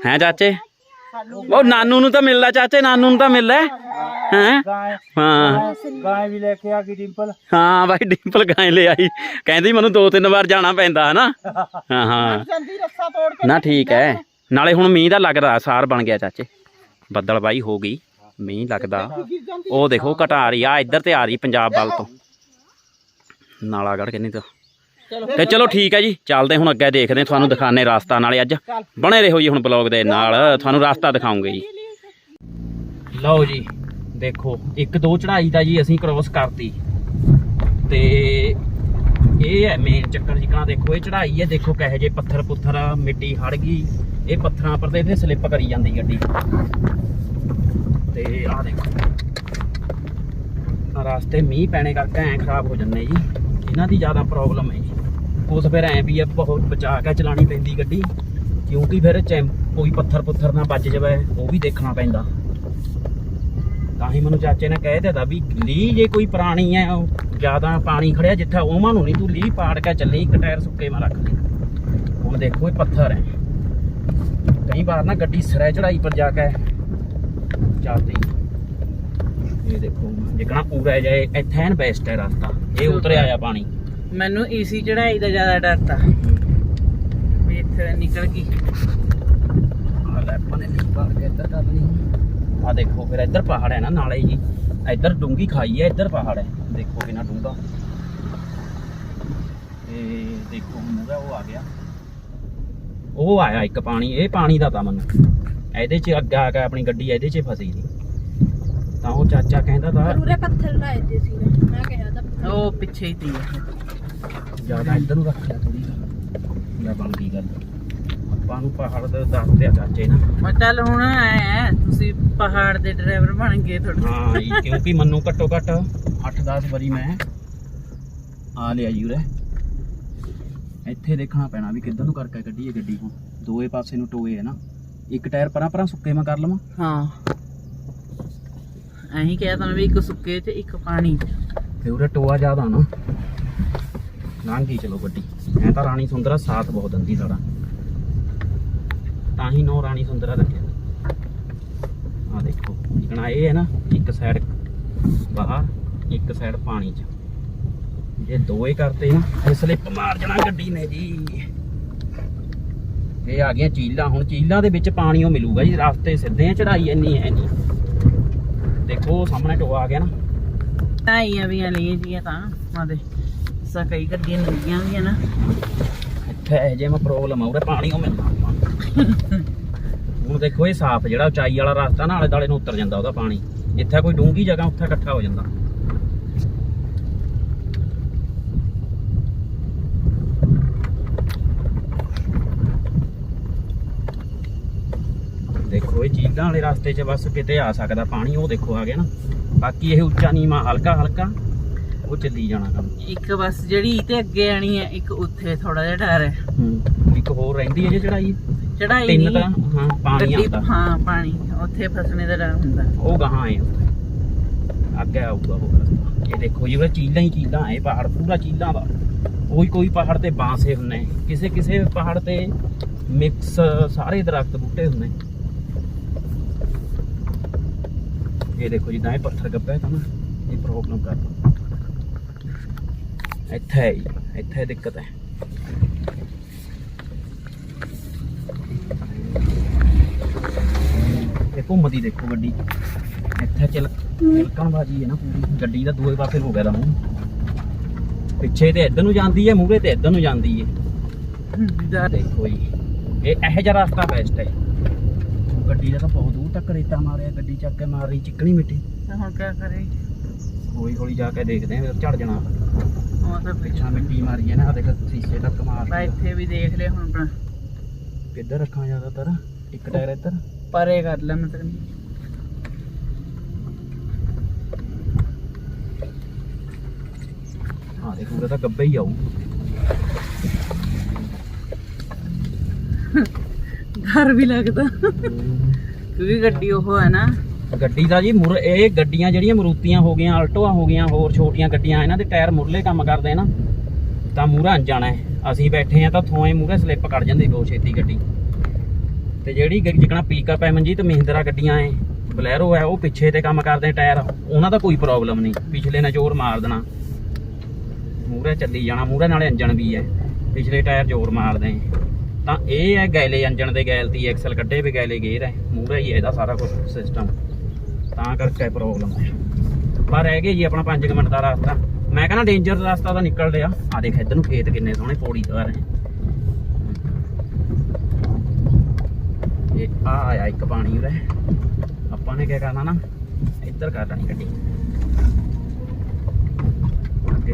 ਹੈ ਚਾਚੇ? ਉਹ ਨਾਨੂ ਨੂੰ ਤਾਂ ਮਿਲਦਾ ਚਾਚੇ ਨਾਨੂ ਨੂੰ ਤਾਂ ਮਿਲਦਾ। ਹੈ? ਗਾਂ ਹਾਂ। ਗਾਂ ਵੀ ਲੈ ਕੇ ਆ ਗਈ ਡਿੰਪਲ। ਹਾਂ ਬਾਈ ਡਿੰਪਲ ਗਾਂ ਲੈ ਆਈ। ਕਹਿੰਦੀ ਮੈਨੂੰ ਦੋ ਤਿੰਨ ਵਾਰ ਜਾਣਾ ਪੈਂਦਾ ਹਨਾ? ਹਾਂ ਹਾਂ। ਜਾਂਦੀ ਰੱਸਾ ਤੋੜ ਕੇ ਨਾ ਠੀਕ ਹੈ। ਨਾਲੇ ਹੁਣ ਮੀਂਹ ਦਾ ਲੱਗਦਾ ਸਾਰ ਬਣ ਗਿਆ ਚਾਚੇ। ਬੱਦਲ ਬਾਈ ਹੋ ਗਈ ਮੀਂਹ ਲੱਗਦਾ। ਉਹ ਦੇਖੋ ਘਟਾ ਆ ਰਹੀ ਆ ਇੱਧਰ ਤੇ ਆ ਰਹੀ ਪੰਜਾਬ ਵੱਲ ਤੋਂ। ਨਾਲਾ ਗੜ ਕਿੰਨੀ ਤੋਂ। ਤੇ ਚਲੋ ਠੀਕ ਹੈ ਜੀ ਚੱਲਦੇ ਹੁਣ ਅੱਗੇ ਦੇਖਦੇ ਤੁਹਾਨੂੰ ਦਿਖਾਣੇ ਰਸਤਾ ਨਾਲੇ ਅੱਜ। ਬਣੇ ਰਹੋ ਜੀ ਹੁਣ ਬਲੌਗ ਦੇ ਨਾਲ ਤੁਹਾਨੂੰ ਰਸਤਾ ਦਿਖਾਉਂਗੇ ਜੀ। ਲਓ ਜੀ। ਦੇਖੋ, ਇੱਕ ਦੋ ਚੜਾਈ ਦਾ ਜੀ ਅਸੀਂ ਕ੍ਰੋਸ ਕਰਤੀ। ਤੇ ਇਹ ਹੈ ਮੇਨ ਚੱਕਰ ਜਿਕਣਾ ਦੇਖੋ, ਇਹ ਚੜਾਈ ਹੈ, ਦੇਖੋ ਕਹੇ ਜੇ ਪੱਥਰ ਪੁੱਥਰ ਮਿੱਟੀ ਹੜ ਗਈ, ਇਹ ਪੱਥਰਾਂ ਪਰ ਤੇ ਇਹਦੇ ਸਲਿੱਪ ਕਰੀ ਜਾਂਦੀ ਗੱਡੀ। ਤੇ ਆਹ ਦੇਖੋ। ਆਹ ਰਾਸਤੇ ਮੀਂਹ ਪੈਣੇ ਕਰਕੇ ਐ ਖਰਾਬ ਹੋ ਜੰਨੇ ਜੀ। ਇਹਨਾਂ ਦੀ ਜ਼ਿਆਦਾ ਪ੍ਰੋਬਲਮ ਹੈ ਜੀ। ਉਸ ਫਿਰ ਐ ਵੀ ਆ, ਬਹੁਤ ਬਚਾ ਕੇ ਚਲਾਣੀ ਪੈਂਦੀ ਗੱਡੀ। ਕਿਉਂਕਿ ਫਿਰ ਚੈਂ ਕੋਈ ਪੱਥਰ ਪੁੱਥਰ ਨਾ ਵੱਜ ਜਾਵੇ, ਉਹ ਵੀ ਦੇਖਣਾ ਪੈਂਦਾ। ਤਾਂ ਹੀ ਮੈਨੂੰ ਚਾਚੇ ਨੇ ਕਹਿ ਦਿੱਤਾ ਵੀ ਲੀ ਜੇ ਕੋਈ ਪੁਰਾਣੀ ਹੈ ਉਹ ਜ਼ਿਆਦਾ ਪਾਣੀ ਖੜਿਆ ਜਿੱਥੇ ਉਹਨਾਂ ਨੂੰ ਨਹੀਂ ਤੂੰ ਲੀ ਪਾੜ ਕੇ ਚੱਲੀ ਇੱਕ ਟਾਇਰ ਸੁੱਕੇ ਮਾ ਰੱਖ ਦੇ ਹੁਣ ਦੇਖੋ ਇਹ ਪੱਥਰ ਹੈ ਕਈ ਵਾਰ ਨਾ ਗੱਡੀ ਸਿਰੇ ਚੜਾਈ ਪਰ ਜਾ ਕੇ ਚੱਲਦੀ। ਇਹ ਦੇਖੋ ਜਿਕਣਾ ਪੂਰਾ ਜਾਏ ਇੱਥੇ ਐਨ ਬੈਸਟ ਹੈ ਰਸਤਾ। ਇਹ ਉਤਰਿਆ ਆ ਪਾਣੀ। ਮੈਨੂੰ ਈਸੀ ਚੜਾਈ ਦਾ ਜ਼ਿਆਦਾ ਡਰ ਤਾ। ਵੀ ਇੱਥੇ ਨਿਕਲ ਗਈ। ਆ ਲੈ ਪਨੇ ਨਹੀਂ ਕੇ ਕਰ ਲਈ ਆ ਦੇਖੋ ਫਿਰ ਇੱਧਰ ਪਹਾੜ ਹੈ ਨਾ ਨਾਲੇ ਜੀ। ਇੱਧਰ ਡੂੰਗੀ ਖਾਈ ਹੈ ਇੱਧਰ ਪਹਾੜ ਹੈ। ਦੇਖੋ ਕਿੰਨਾ ਡੂੰਗਾ ਤੇ ਦੇਖੋ ਮੂਗਾ ਉਹ ਆ ਗਿਆ। ਉਹ ਆਇਆ ਇੱਕ ਪਾਣੀ ਇਹ ਪਾਣੀ ਦਾ ਤਾਂ ਮੈਨੂੰ। ਇਹਦੇ 'ਚ ਅੱਗਾ ਆ ਕੇ ਆਪਣੀ ਗੱਡੀ ਇਹਦੇ 'ਚ ਫਸੀ ਸੀ। ਤਾਂ ਉਹ ਚਾਚਾ ਕਹਿੰਦਾ ਤਾਂ ਪੂਰੇ ਪੱਥਰ ਲਾਏ ਤੇ ਸੀ। ਮੈਂ ਕਿਹਾ ਤਾਂ ਉਹ ਪਿੱਛੇ ਹੀ ਤੀ ਜ਼ਿਆਦਾ ਇੱਧਰ ਨੂੰ ਰੱਖਿਆ ਥੋੜੀ ਲੈ ਬਣ ਗਈ ਗੱਲ। ਆਪਾਂ ਨੂੰ ਪਹਾੜ ਦਾ ਦੱਸ ਦਿਆ ਚਾਚੇ ਨਾ। ਮੈਂ ਚੱਲ ਹੁਣ ਆਇਆ ਤੁਸੀਂ ਪਹਾੜ ਦੇ ਡਰਾਈਵਰ ਬਣ ਗਏ ਤੁਹਾਡੇ ਹਾਂ ਜੀ, ਕਿਉਂਕਿ ਮੈਨੂੰ ਘੱਟੋ ਘੱਟ 8-10 ਵਾਰੀ ਮੈਂ ਆ ਲਿਆ ਜੀ ਉਰੇ। ਇੱਥੇ ਦੇਖਣਾ ਪੈਣਾ ਵੀ ਕਿੱਧਰ ਨੂੰ ਕਰਕੇ ਕੱਢੀਏ ਗੱਡੀ ਹੁਣ। ਦੋਏ ਪਾਸੇ ਨੂੰ ਟੋਏ ਹੈ ਨਾ। ਇੱਕ ਟਾਇਰ ਪਰਾਂ ਪਰਾਂ ਸੁੱਕੇ ਮੈਂ ਕਰ ਲਵਾਂ। ਹਾਂ। ਅਹੀਂ ਕਿਹਾ ਤੁਹਾਨੂੰ ਵੀ ਇੱਕ ਸੁੱਕੇ ਚ ਇੱਕ ਪਾਣੀ ਚ। ਤੇ ਉਰੇ ਟੋਆ ਜ਼ਿਆਦਾ ਨਾ। ਲੰਘ ਗਈ ਚਲੋ ਗੱਡੀ। ਐ ਤਾਂ ਰਾਣੀ ਸੁੰਦਰਾ ਸਾਥ ਬਹੁਤ ਦਿੰਦੀ ਸਾਡਾ। ਤਾਂ ਹੀ ਨੋ ਰਾਣੀ ਸੁੰਦਰਾ ਰੱਖਿਆ ਆ ਦੇਖੋ ਜਿਕਣਾ ਇਹ ਹੈ ਨਾ ਇੱਕ ਸਾਈਡ ਬਾਹਰ ਇੱਕ ਸਾਈਡ ਪਾਣੀ 'ਚ। ਜੇ ਦੋਏ ਕਰਤੇ ਨਾ ਇਹ ਸਲਿੱਪ ਮਾਰ ਜਾਣਾ ਗੱਡੀ ਨੇ ਜੀ। ਇਹ ਆ ਗਈਆਂ ਚੀਲਾਂ ਹੁਣ ਚੀਲਾਂ ਦੇ ਵਿੱਚ ਪਾਣੀ ਉਹ ਮਿਲੂਗਾ ਜੀ ਰਸਤੇ ਸਿੱਧੇ ਚੜਾਈ ਇੰਨੀ ਹੈ ਨਹੀਂ। ਦੇਖੋ ਸਾਹਮਣੇ ਟੋਆ ਆ ਗਿਆ ਨਾ। ਢਾਈਆਂ ਵੀ ਲਈਆਂ ਜੀਆਂ ਤਾਂ। ਆਦੇ ਸਾ ਕਈ ਗੱਡੀਆਂ ਨੰਗੀਆਂ ਵੀ ਆ ਨਾ। ਇੱਥੇ ਇਹ ਜੇ ਮੈਂ ਪ੍ਰੋਬਲਮ ਆ ਉਰੇ ਪਾਣੀ ਉਹ ਮਿਲਦਾ ਹੁਣ ਦੇਖੋ ਇਹ ਸਾਫ਼ ਜਿਹੜਾ ਉਚਾਈ ਵਾਲਾ ਰਸਤਾ ਨਾ ਆਲੇ ਦਾਲੇ ਨੂੰ ਉਤਰ ਜਾਂਦਾ ਉਹਦਾ ਪਾਣੀ। ਜਿੱਥੇ ਕੋਈ ਡੂੰਗੀ ਜਗ੍ਹਾ ਉੱਥੇ ਇਕੱਠਾ ਹੋ ਜਾਂਦਾ। ਦੇਖੋ ਇਹ ਚੀਜ਼ਾਂ ਵਾਲੇ ਰਸਤੇ 'ਚ ਬਸ ਕਿਤੇ ਆ ਸਕਦਾ ਪਾਣੀ ਉਹ ਦੇਖੋ ਆ ਗਿਆ ਨਾ। ਬਾਕੀ ਇਹ ਉੱਚਾ ਨੀਵਾਂ ਹਲਕਾ ਹਲਕਾ ਉਹ ਚੱਲੀ ਜਾਣਾ ਕੰਮ। ਇੱਕ ਬਸ ਜਿਹੜੀ ਤੇ ਅੱਗੇ ਆਣੀ ਹੈ ਇੱਕ ਉੱਥੇ ਥੋੜਾ ਜਿਹਾ ਡਰ ਹੈ। ਹੂੰ ਇੱਕ ਹੋਰ ਰਹਿੰਦੀ ਹੈ ਜੇ ਚੜਾਈ ਚੜਾਈ ਤਿੰਨ ਤਾਂ ਹਾਂ ਪਾਣੀ ਆਉਂਦਾ। ਹਾਂ ਪਾਣੀ। ਉੱਥੇ ਫਸਣੇ ਦਾ ਡਰ ਹੁੰਦਾ। ਉਹ ਗਾਹਾਂ ਹੈ ਅੱਗੇ ਆਊਗਾ ਉਹ ਰਸਤਾ ਇਹ ਦੇਖੋ ਜੀ ਉਹ ਚੀਲਾਂ ਹੀ ਚੀਲਾਂ ਹੈ ਪਹਾੜ ਪੂਰਾ ਚੀਲਾਂ ਦਾ। ਕੋਈ ਕੋਈ ਪਹਾੜ ਤੇ ਬਾਂਸੇ ਹੁੰਨੇ ਕਿਸੇ ਕਿਸੇ ਪਹਾੜ ਤੇ ਮਿਕਸ ਸਾਰੇ ਦਰਖਤ ਬੂਟੇ ਹੁੰਨੇ ਇਹ ਦੇਖੋ ਜਿੱਦਾਂ ਇਹ ਪੱਥਰ ਗੱਬਾ ਹੈ ਤਾਂ ਇਹ ਪ੍ਰੋਬਲਮ ਕਰਦਾ। ਇੱਥੇ ਇੱਥੇ ਦਿੱਕਤ ਹੈ ਇਹ ਘੁੰਮਦੀ ਦੇਖੋ ਗੱਡੀ। ਇੱਥੇ ਚਲ ਚਲਕਣ ਬਾਜੀ ਹੈ ਨਾ ਪੂਰੀ। ਗੱਡੀ ਦਾ ਦੂਏ ਪਾਸੇ ਹੋ ਗਿਆ ਦਾ ਮੂੰਹ। ਪਿੱਛੇ ਤੇ ਇੱਧਰ ਨੂੰ ਜਾਂਦੀ ਹੈ ਮੂਹਰੇ ਤੇ ਇੱਧਰ ਨੂੰ ਜਾਂਦੀ ਹੈ। ਦੇਖੋ ਜੀ ਇਹ ਇਹੋ ਜਿਹਾ ਰਸਤਾ ਬੈਸਟ ਹੈ। ਗੱਡੀ ਦਾ ਤਾਂ ਬਹੁਤ ਦੂਰ ਤੱਕ ਰੇਤਾ ਮਾਰਿਆ ਗੱਡੀ ਚੱਕ ਕੇ ਮਾਰ ਰਹੀ ਚਿੱਕਣੀ ਮਿੱਟੀ। ਹੁਣ ਕੀ ਕਰੇ ਹੌਲੀ ਹੌਲੀ ਜਾ ਕੇ ਦੇਖਦੇ ਆਂ ਫਿਰ ਝੜ ਜਾਣਾ। ਉਹ ਤਾਂ ਪਿੱਛੇ ਮਿੱਟੀ ਮਾਰੀ ਹੈ ਨਾ ਦੇਖ ਸ਼ੀਸ਼ੇ ਤੱਕ ਮਾਰ। ਇੱਥੇ ਵੀ ਦੇਖ ਲਿਆ ਹੁਣ ਕਿੱਧਰ ਰੱਖਾਂ ਜ਼ਿਆਦਾਤਰ? ਇੱਕ ਟਾਇਰ ਇੱਧਰ। ਪਰੇ ਕਰ ਲੈ ਮੈਂ ਤੈਨੂੰ ਹਾਂ ਦੇਖ ਉਰੇ ਤਾਂ ਗੱਬੇ ਹੀ ਆਊ। ਡਰ ਵੀ ਲੱਗਦਾ। ਕਿਉਂਕਿ ਗੱਡੀ ਉਹ ਹੈ ਨਾ। ਗੱਡੀ ਦਾ ਜੀ ਮੁਰ ਇਹ ਗੱਡੀਆਂ ਜਿਹੜੀਆਂ ਮਰੂਤੀਆਂ ਹੋ ਗਈਆਂ ਆਲਟੋਆਂ ਹੋ ਗਈਆਂ ਹੋਰ ਛੋਟੀਆਂ ਗੱਡੀਆਂ ਇਹਨਾਂ ਦੇ ਟਾਇਰ ਮੁਰਲੇ ਕੰਮ ਕਰਦੇ ਨਾ ਤਾਂ ਮੂਹਰਾ ਜਾਣਾ ਅਸੀਂ ਬੈਠੇ ਆ ਤਾਂ ਥੋਏ ਮੂਹਰੇ ਸਲਿੱਪ ਕੱਢ ਜਾਂਦੀ ਬਹੁਤ ਛੇਤੀ ਗੱਡੀ। ਤੇ ਜਿਹੜੀ ਗੱਡੀ ਜਿਕਣਾ ਪੀਕਅਪ ਹੈ ਮਨਜੀਤ, ਮਹਿੰਦਰਾ ਗੱਡੀਆਂ ਐ, ਬਲੈਰੋ ਹੈ, ਉਹ ਪਿੱਛੇ ਤੇ ਕੰਮ ਕਰਦੇ ਟਾਇਰ, ਉਹਨਾਂ ਦਾ ਕੋਈ ਪ੍ਰੋਬਲਮ ਨਹੀਂ। ਪਿਛਲੇ ਨੇ ਜ਼ੋਰ ਮਾਰ ਦੇਣਾ। ਮੂਹਰੇ ਚੱਲੀ ਜਾਣਾ, ਮੂਹਰੇ ਨਾਲੇ ਇੰਜਣ ਵੀ ਹੈ ਪਿਛਲੇ ਟਾਇਰ ਜ਼ੋਰ ਮਾਰਦੇ ਤਾਂ ਇਹ ਹੈ ਗੈਲੇ ਇੰਜਣ ਦੇ ਗੈਲ ਤੀ ਐਕਸਲ ਕੱਢੇ ਵੀ ਗੈਲੇ ਗੇਅਰ ਹੈ ਮੂਹਰੇ ਹੀ ਹੈ ਇਹਦਾ ਸਾਰਾ ਕੁਝ ਸਿਸਟਮ ਤਾਂ ਕਰਕੇ ਪ੍ਰੋਬਲਮ ਹੈ ਪਰ ਰਹਿ ਗਏ ਜੀ ਆਪਣਾ 5 ਮਿੰਟ ਦਾ ਰਸਤਾ। ਮੈਂ ਕਹਿੰਦਾ ਡੇਂਜਰ ਰਸਤਾ ਤਾਂ ਨਿਕਲ ਲਿਆ ਆ ਦੇਖ, ਇੱਧਰ ਨੂੰ ਖੇਤ ਕਿੰਨੇ ਸੋਹਣੇ ਪੌੜੀ ਤੋਂ ਆ ਇਹ ਆ ਆਇਆ ਇੱਕ ਪਾਣੀ ਉਰੇ। ਆਪਾਂ ਨੇ ਕੀ ਕਰਨਾ ਨਾ ਇੱਧਰ ਕਰ ਲੈਣੀ ਗੱਡੀ। ਅੱਗੇ।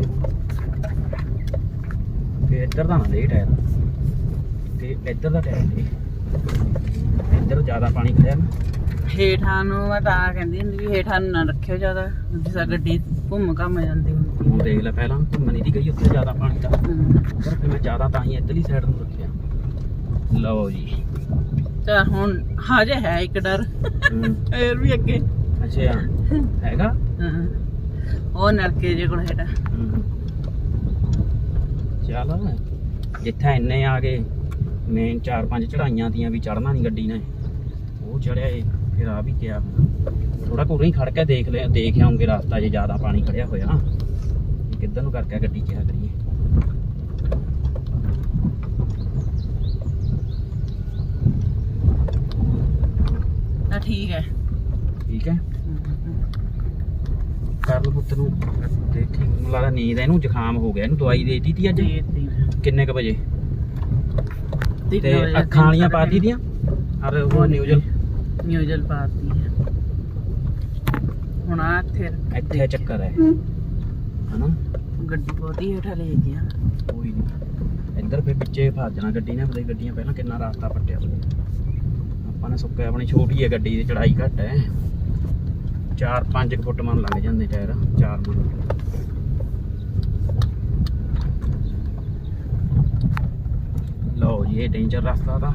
ਤੇ ਇੱਧਰ ਦਾ ਨਾ ਦੇ ਟਾਇਰ ਤੇ ਇੱਧਰ ਦਾ ਟਾਇਰ ਦੇ ਇੱਧਰ ਜ਼ਿਆਦਾ ਪਾਣੀ ਖੜਿਆ ਨਾ। ਹੇਠਾਂ ਨੂੰ ਮੈਂ ਤਾਂ ਕਹਿੰਦੀ ਹੁੰਦੀ ਵੀ ਹੇਠਾਂ ਨੂੰ ਨਾ ਰੱਖਿਓ ਜ਼ਿਆਦਾ। ਜਿਸ ਤਰ੍ਹਾਂ ਗੱਡੀ ਘੁੰਮ ਘੰਮ ਜਾਂਦੀ ਹੁੰਦੀ ਹੁਣ ਦੇਖ ਲੈ ਪਹਿਲਾਂ ਘੁੰਮਣੀ ਦੀ ਗਈ ਉੱਥੇ ਜ਼ਿਆਦਾ ਪਾਣੀ ਦਾ। ਪਰ ਫਿਰ ਮੈਂ ਜ਼ਿਆਦਾ ਤਾਂ ਹੀ ਇੱਧਰਲੀ ਸਾਈਡ ਨੂੰ ਰੱਖਿਆ। ਲਓ ਜੀ। ਤਾਂ ਹੁਣ ਹਾਜੇ ਹੈ ਇੱਕ ਡਰ। ਫੇਰ ਵੀ ਅੱਗੇ। ਅੱਛਾ ਹੈਗਾ? ਹਾਂ। ਉਹ ਨਲਕੇ ਜੇ ਕੋਲ ਹੇਠ ਚੱਲ ਜਿੱਥੇ ਇੰਨੇ ਆ ਗਏ ਮੇਨ ਚਾਰ ਪੰਜ ਚੜਾਈਆਂ ਦੀਆਂ ਵੀ ਚੜਨਾ ਨਹੀਂ ਗੱਡੀ ਨੇ। ਉਹ ਚੜਿਆ ਏ ਫਿਰ ਆ ਵੀ ਗਿਆ ਥੋੜਾ ਕੋਲ ਹੀ ਖੜ ਕੇ ਦੇਖ ਲਿਆ ਦੇਖ ਆਉਂਗੇ ਰਸਤਾ ਜੇ ਜ਼ਿਆਦਾ ਪਾਣੀ ਖੜਿਆ ਹੋਇਆ। ਕਿੱਧਰ ਨੂੰ ਕਰਕੇ ਗੱਡੀ ਕਿਆ ਕਰੀਏ ਤਾਂ ਠੀਕ ਹੈ। ਠੀਕ ਹੈ। ਕਰ ਲਓ ਪੁੱਤ ਨੂੰ ਦੇਖੀ ਮੈਨੂੰ ਲੱਗਦਾ ਨੀਂਦ ਆ, ਇਹਨੂੰ ਜ਼ੁਕਾਮ ਹੋ ਗਿਆ ਇਹਨੂੰ ਦਵਾਈ ਦੇ ਦਿੱਤੀ ਤੀ ਅੱਜ? ਕਿੰਨੇ ਕ ਵਜੇ? ਤਿੰਨ ਤੇ ਵਜੇ ਅੱਖਾਂ ਵਾਲੀਆਂ ਤਿੰਨ ਪਾਤੀ ਦੀਆਂ? ਅਰ ਉਹ ਨਿਊਜ਼ਲ? ਨਿਊਜ਼ਲ ਪਾਤੀ ਹੈ। ਹੁਣ ਆ ਇੱਥੇ ਇੱਥੇ ਚੱਕਰ ਹੈ। ਹਨਾ? ਗੱਡੀ ਬਹੁਤੀ ਹੇਠ ਲੈ ਗਿਆ। ਕੋਈ ਨਹੀਂ ਇੱਧਰ ਫੇ ਵਿੱਚੇ ਫਸ ਜਾਣਾ ਗੱਡੀ ਨੇ ਪਤਾ ਨੀ ਗੱਡੀਆਂ ਪਹਿਲਾਂ ਕਿੰਨਾ ਰਾਸਤਾ ਪੱਟਿਆ। ਹੋਇਆ ਆਪਾਂ ਨੇ ਸੁੱਕਿਆ ਆਪਣੀ ਛੋਟੀ ਹੈ ਗੱਡੀ ਦੀ ਚੜਾਈ ਘੱਟ ਹੈ। 4-5 ਫੁੱਟ ਮਨ ਲੱਗ ਜਾਂਦੇ ਟਾਇਰ 4 ਮਨ। ਲਓ ਜੀ, ਇਹ ਡੇਂਜਰ ਰਸਤਾ ਤਾਂ।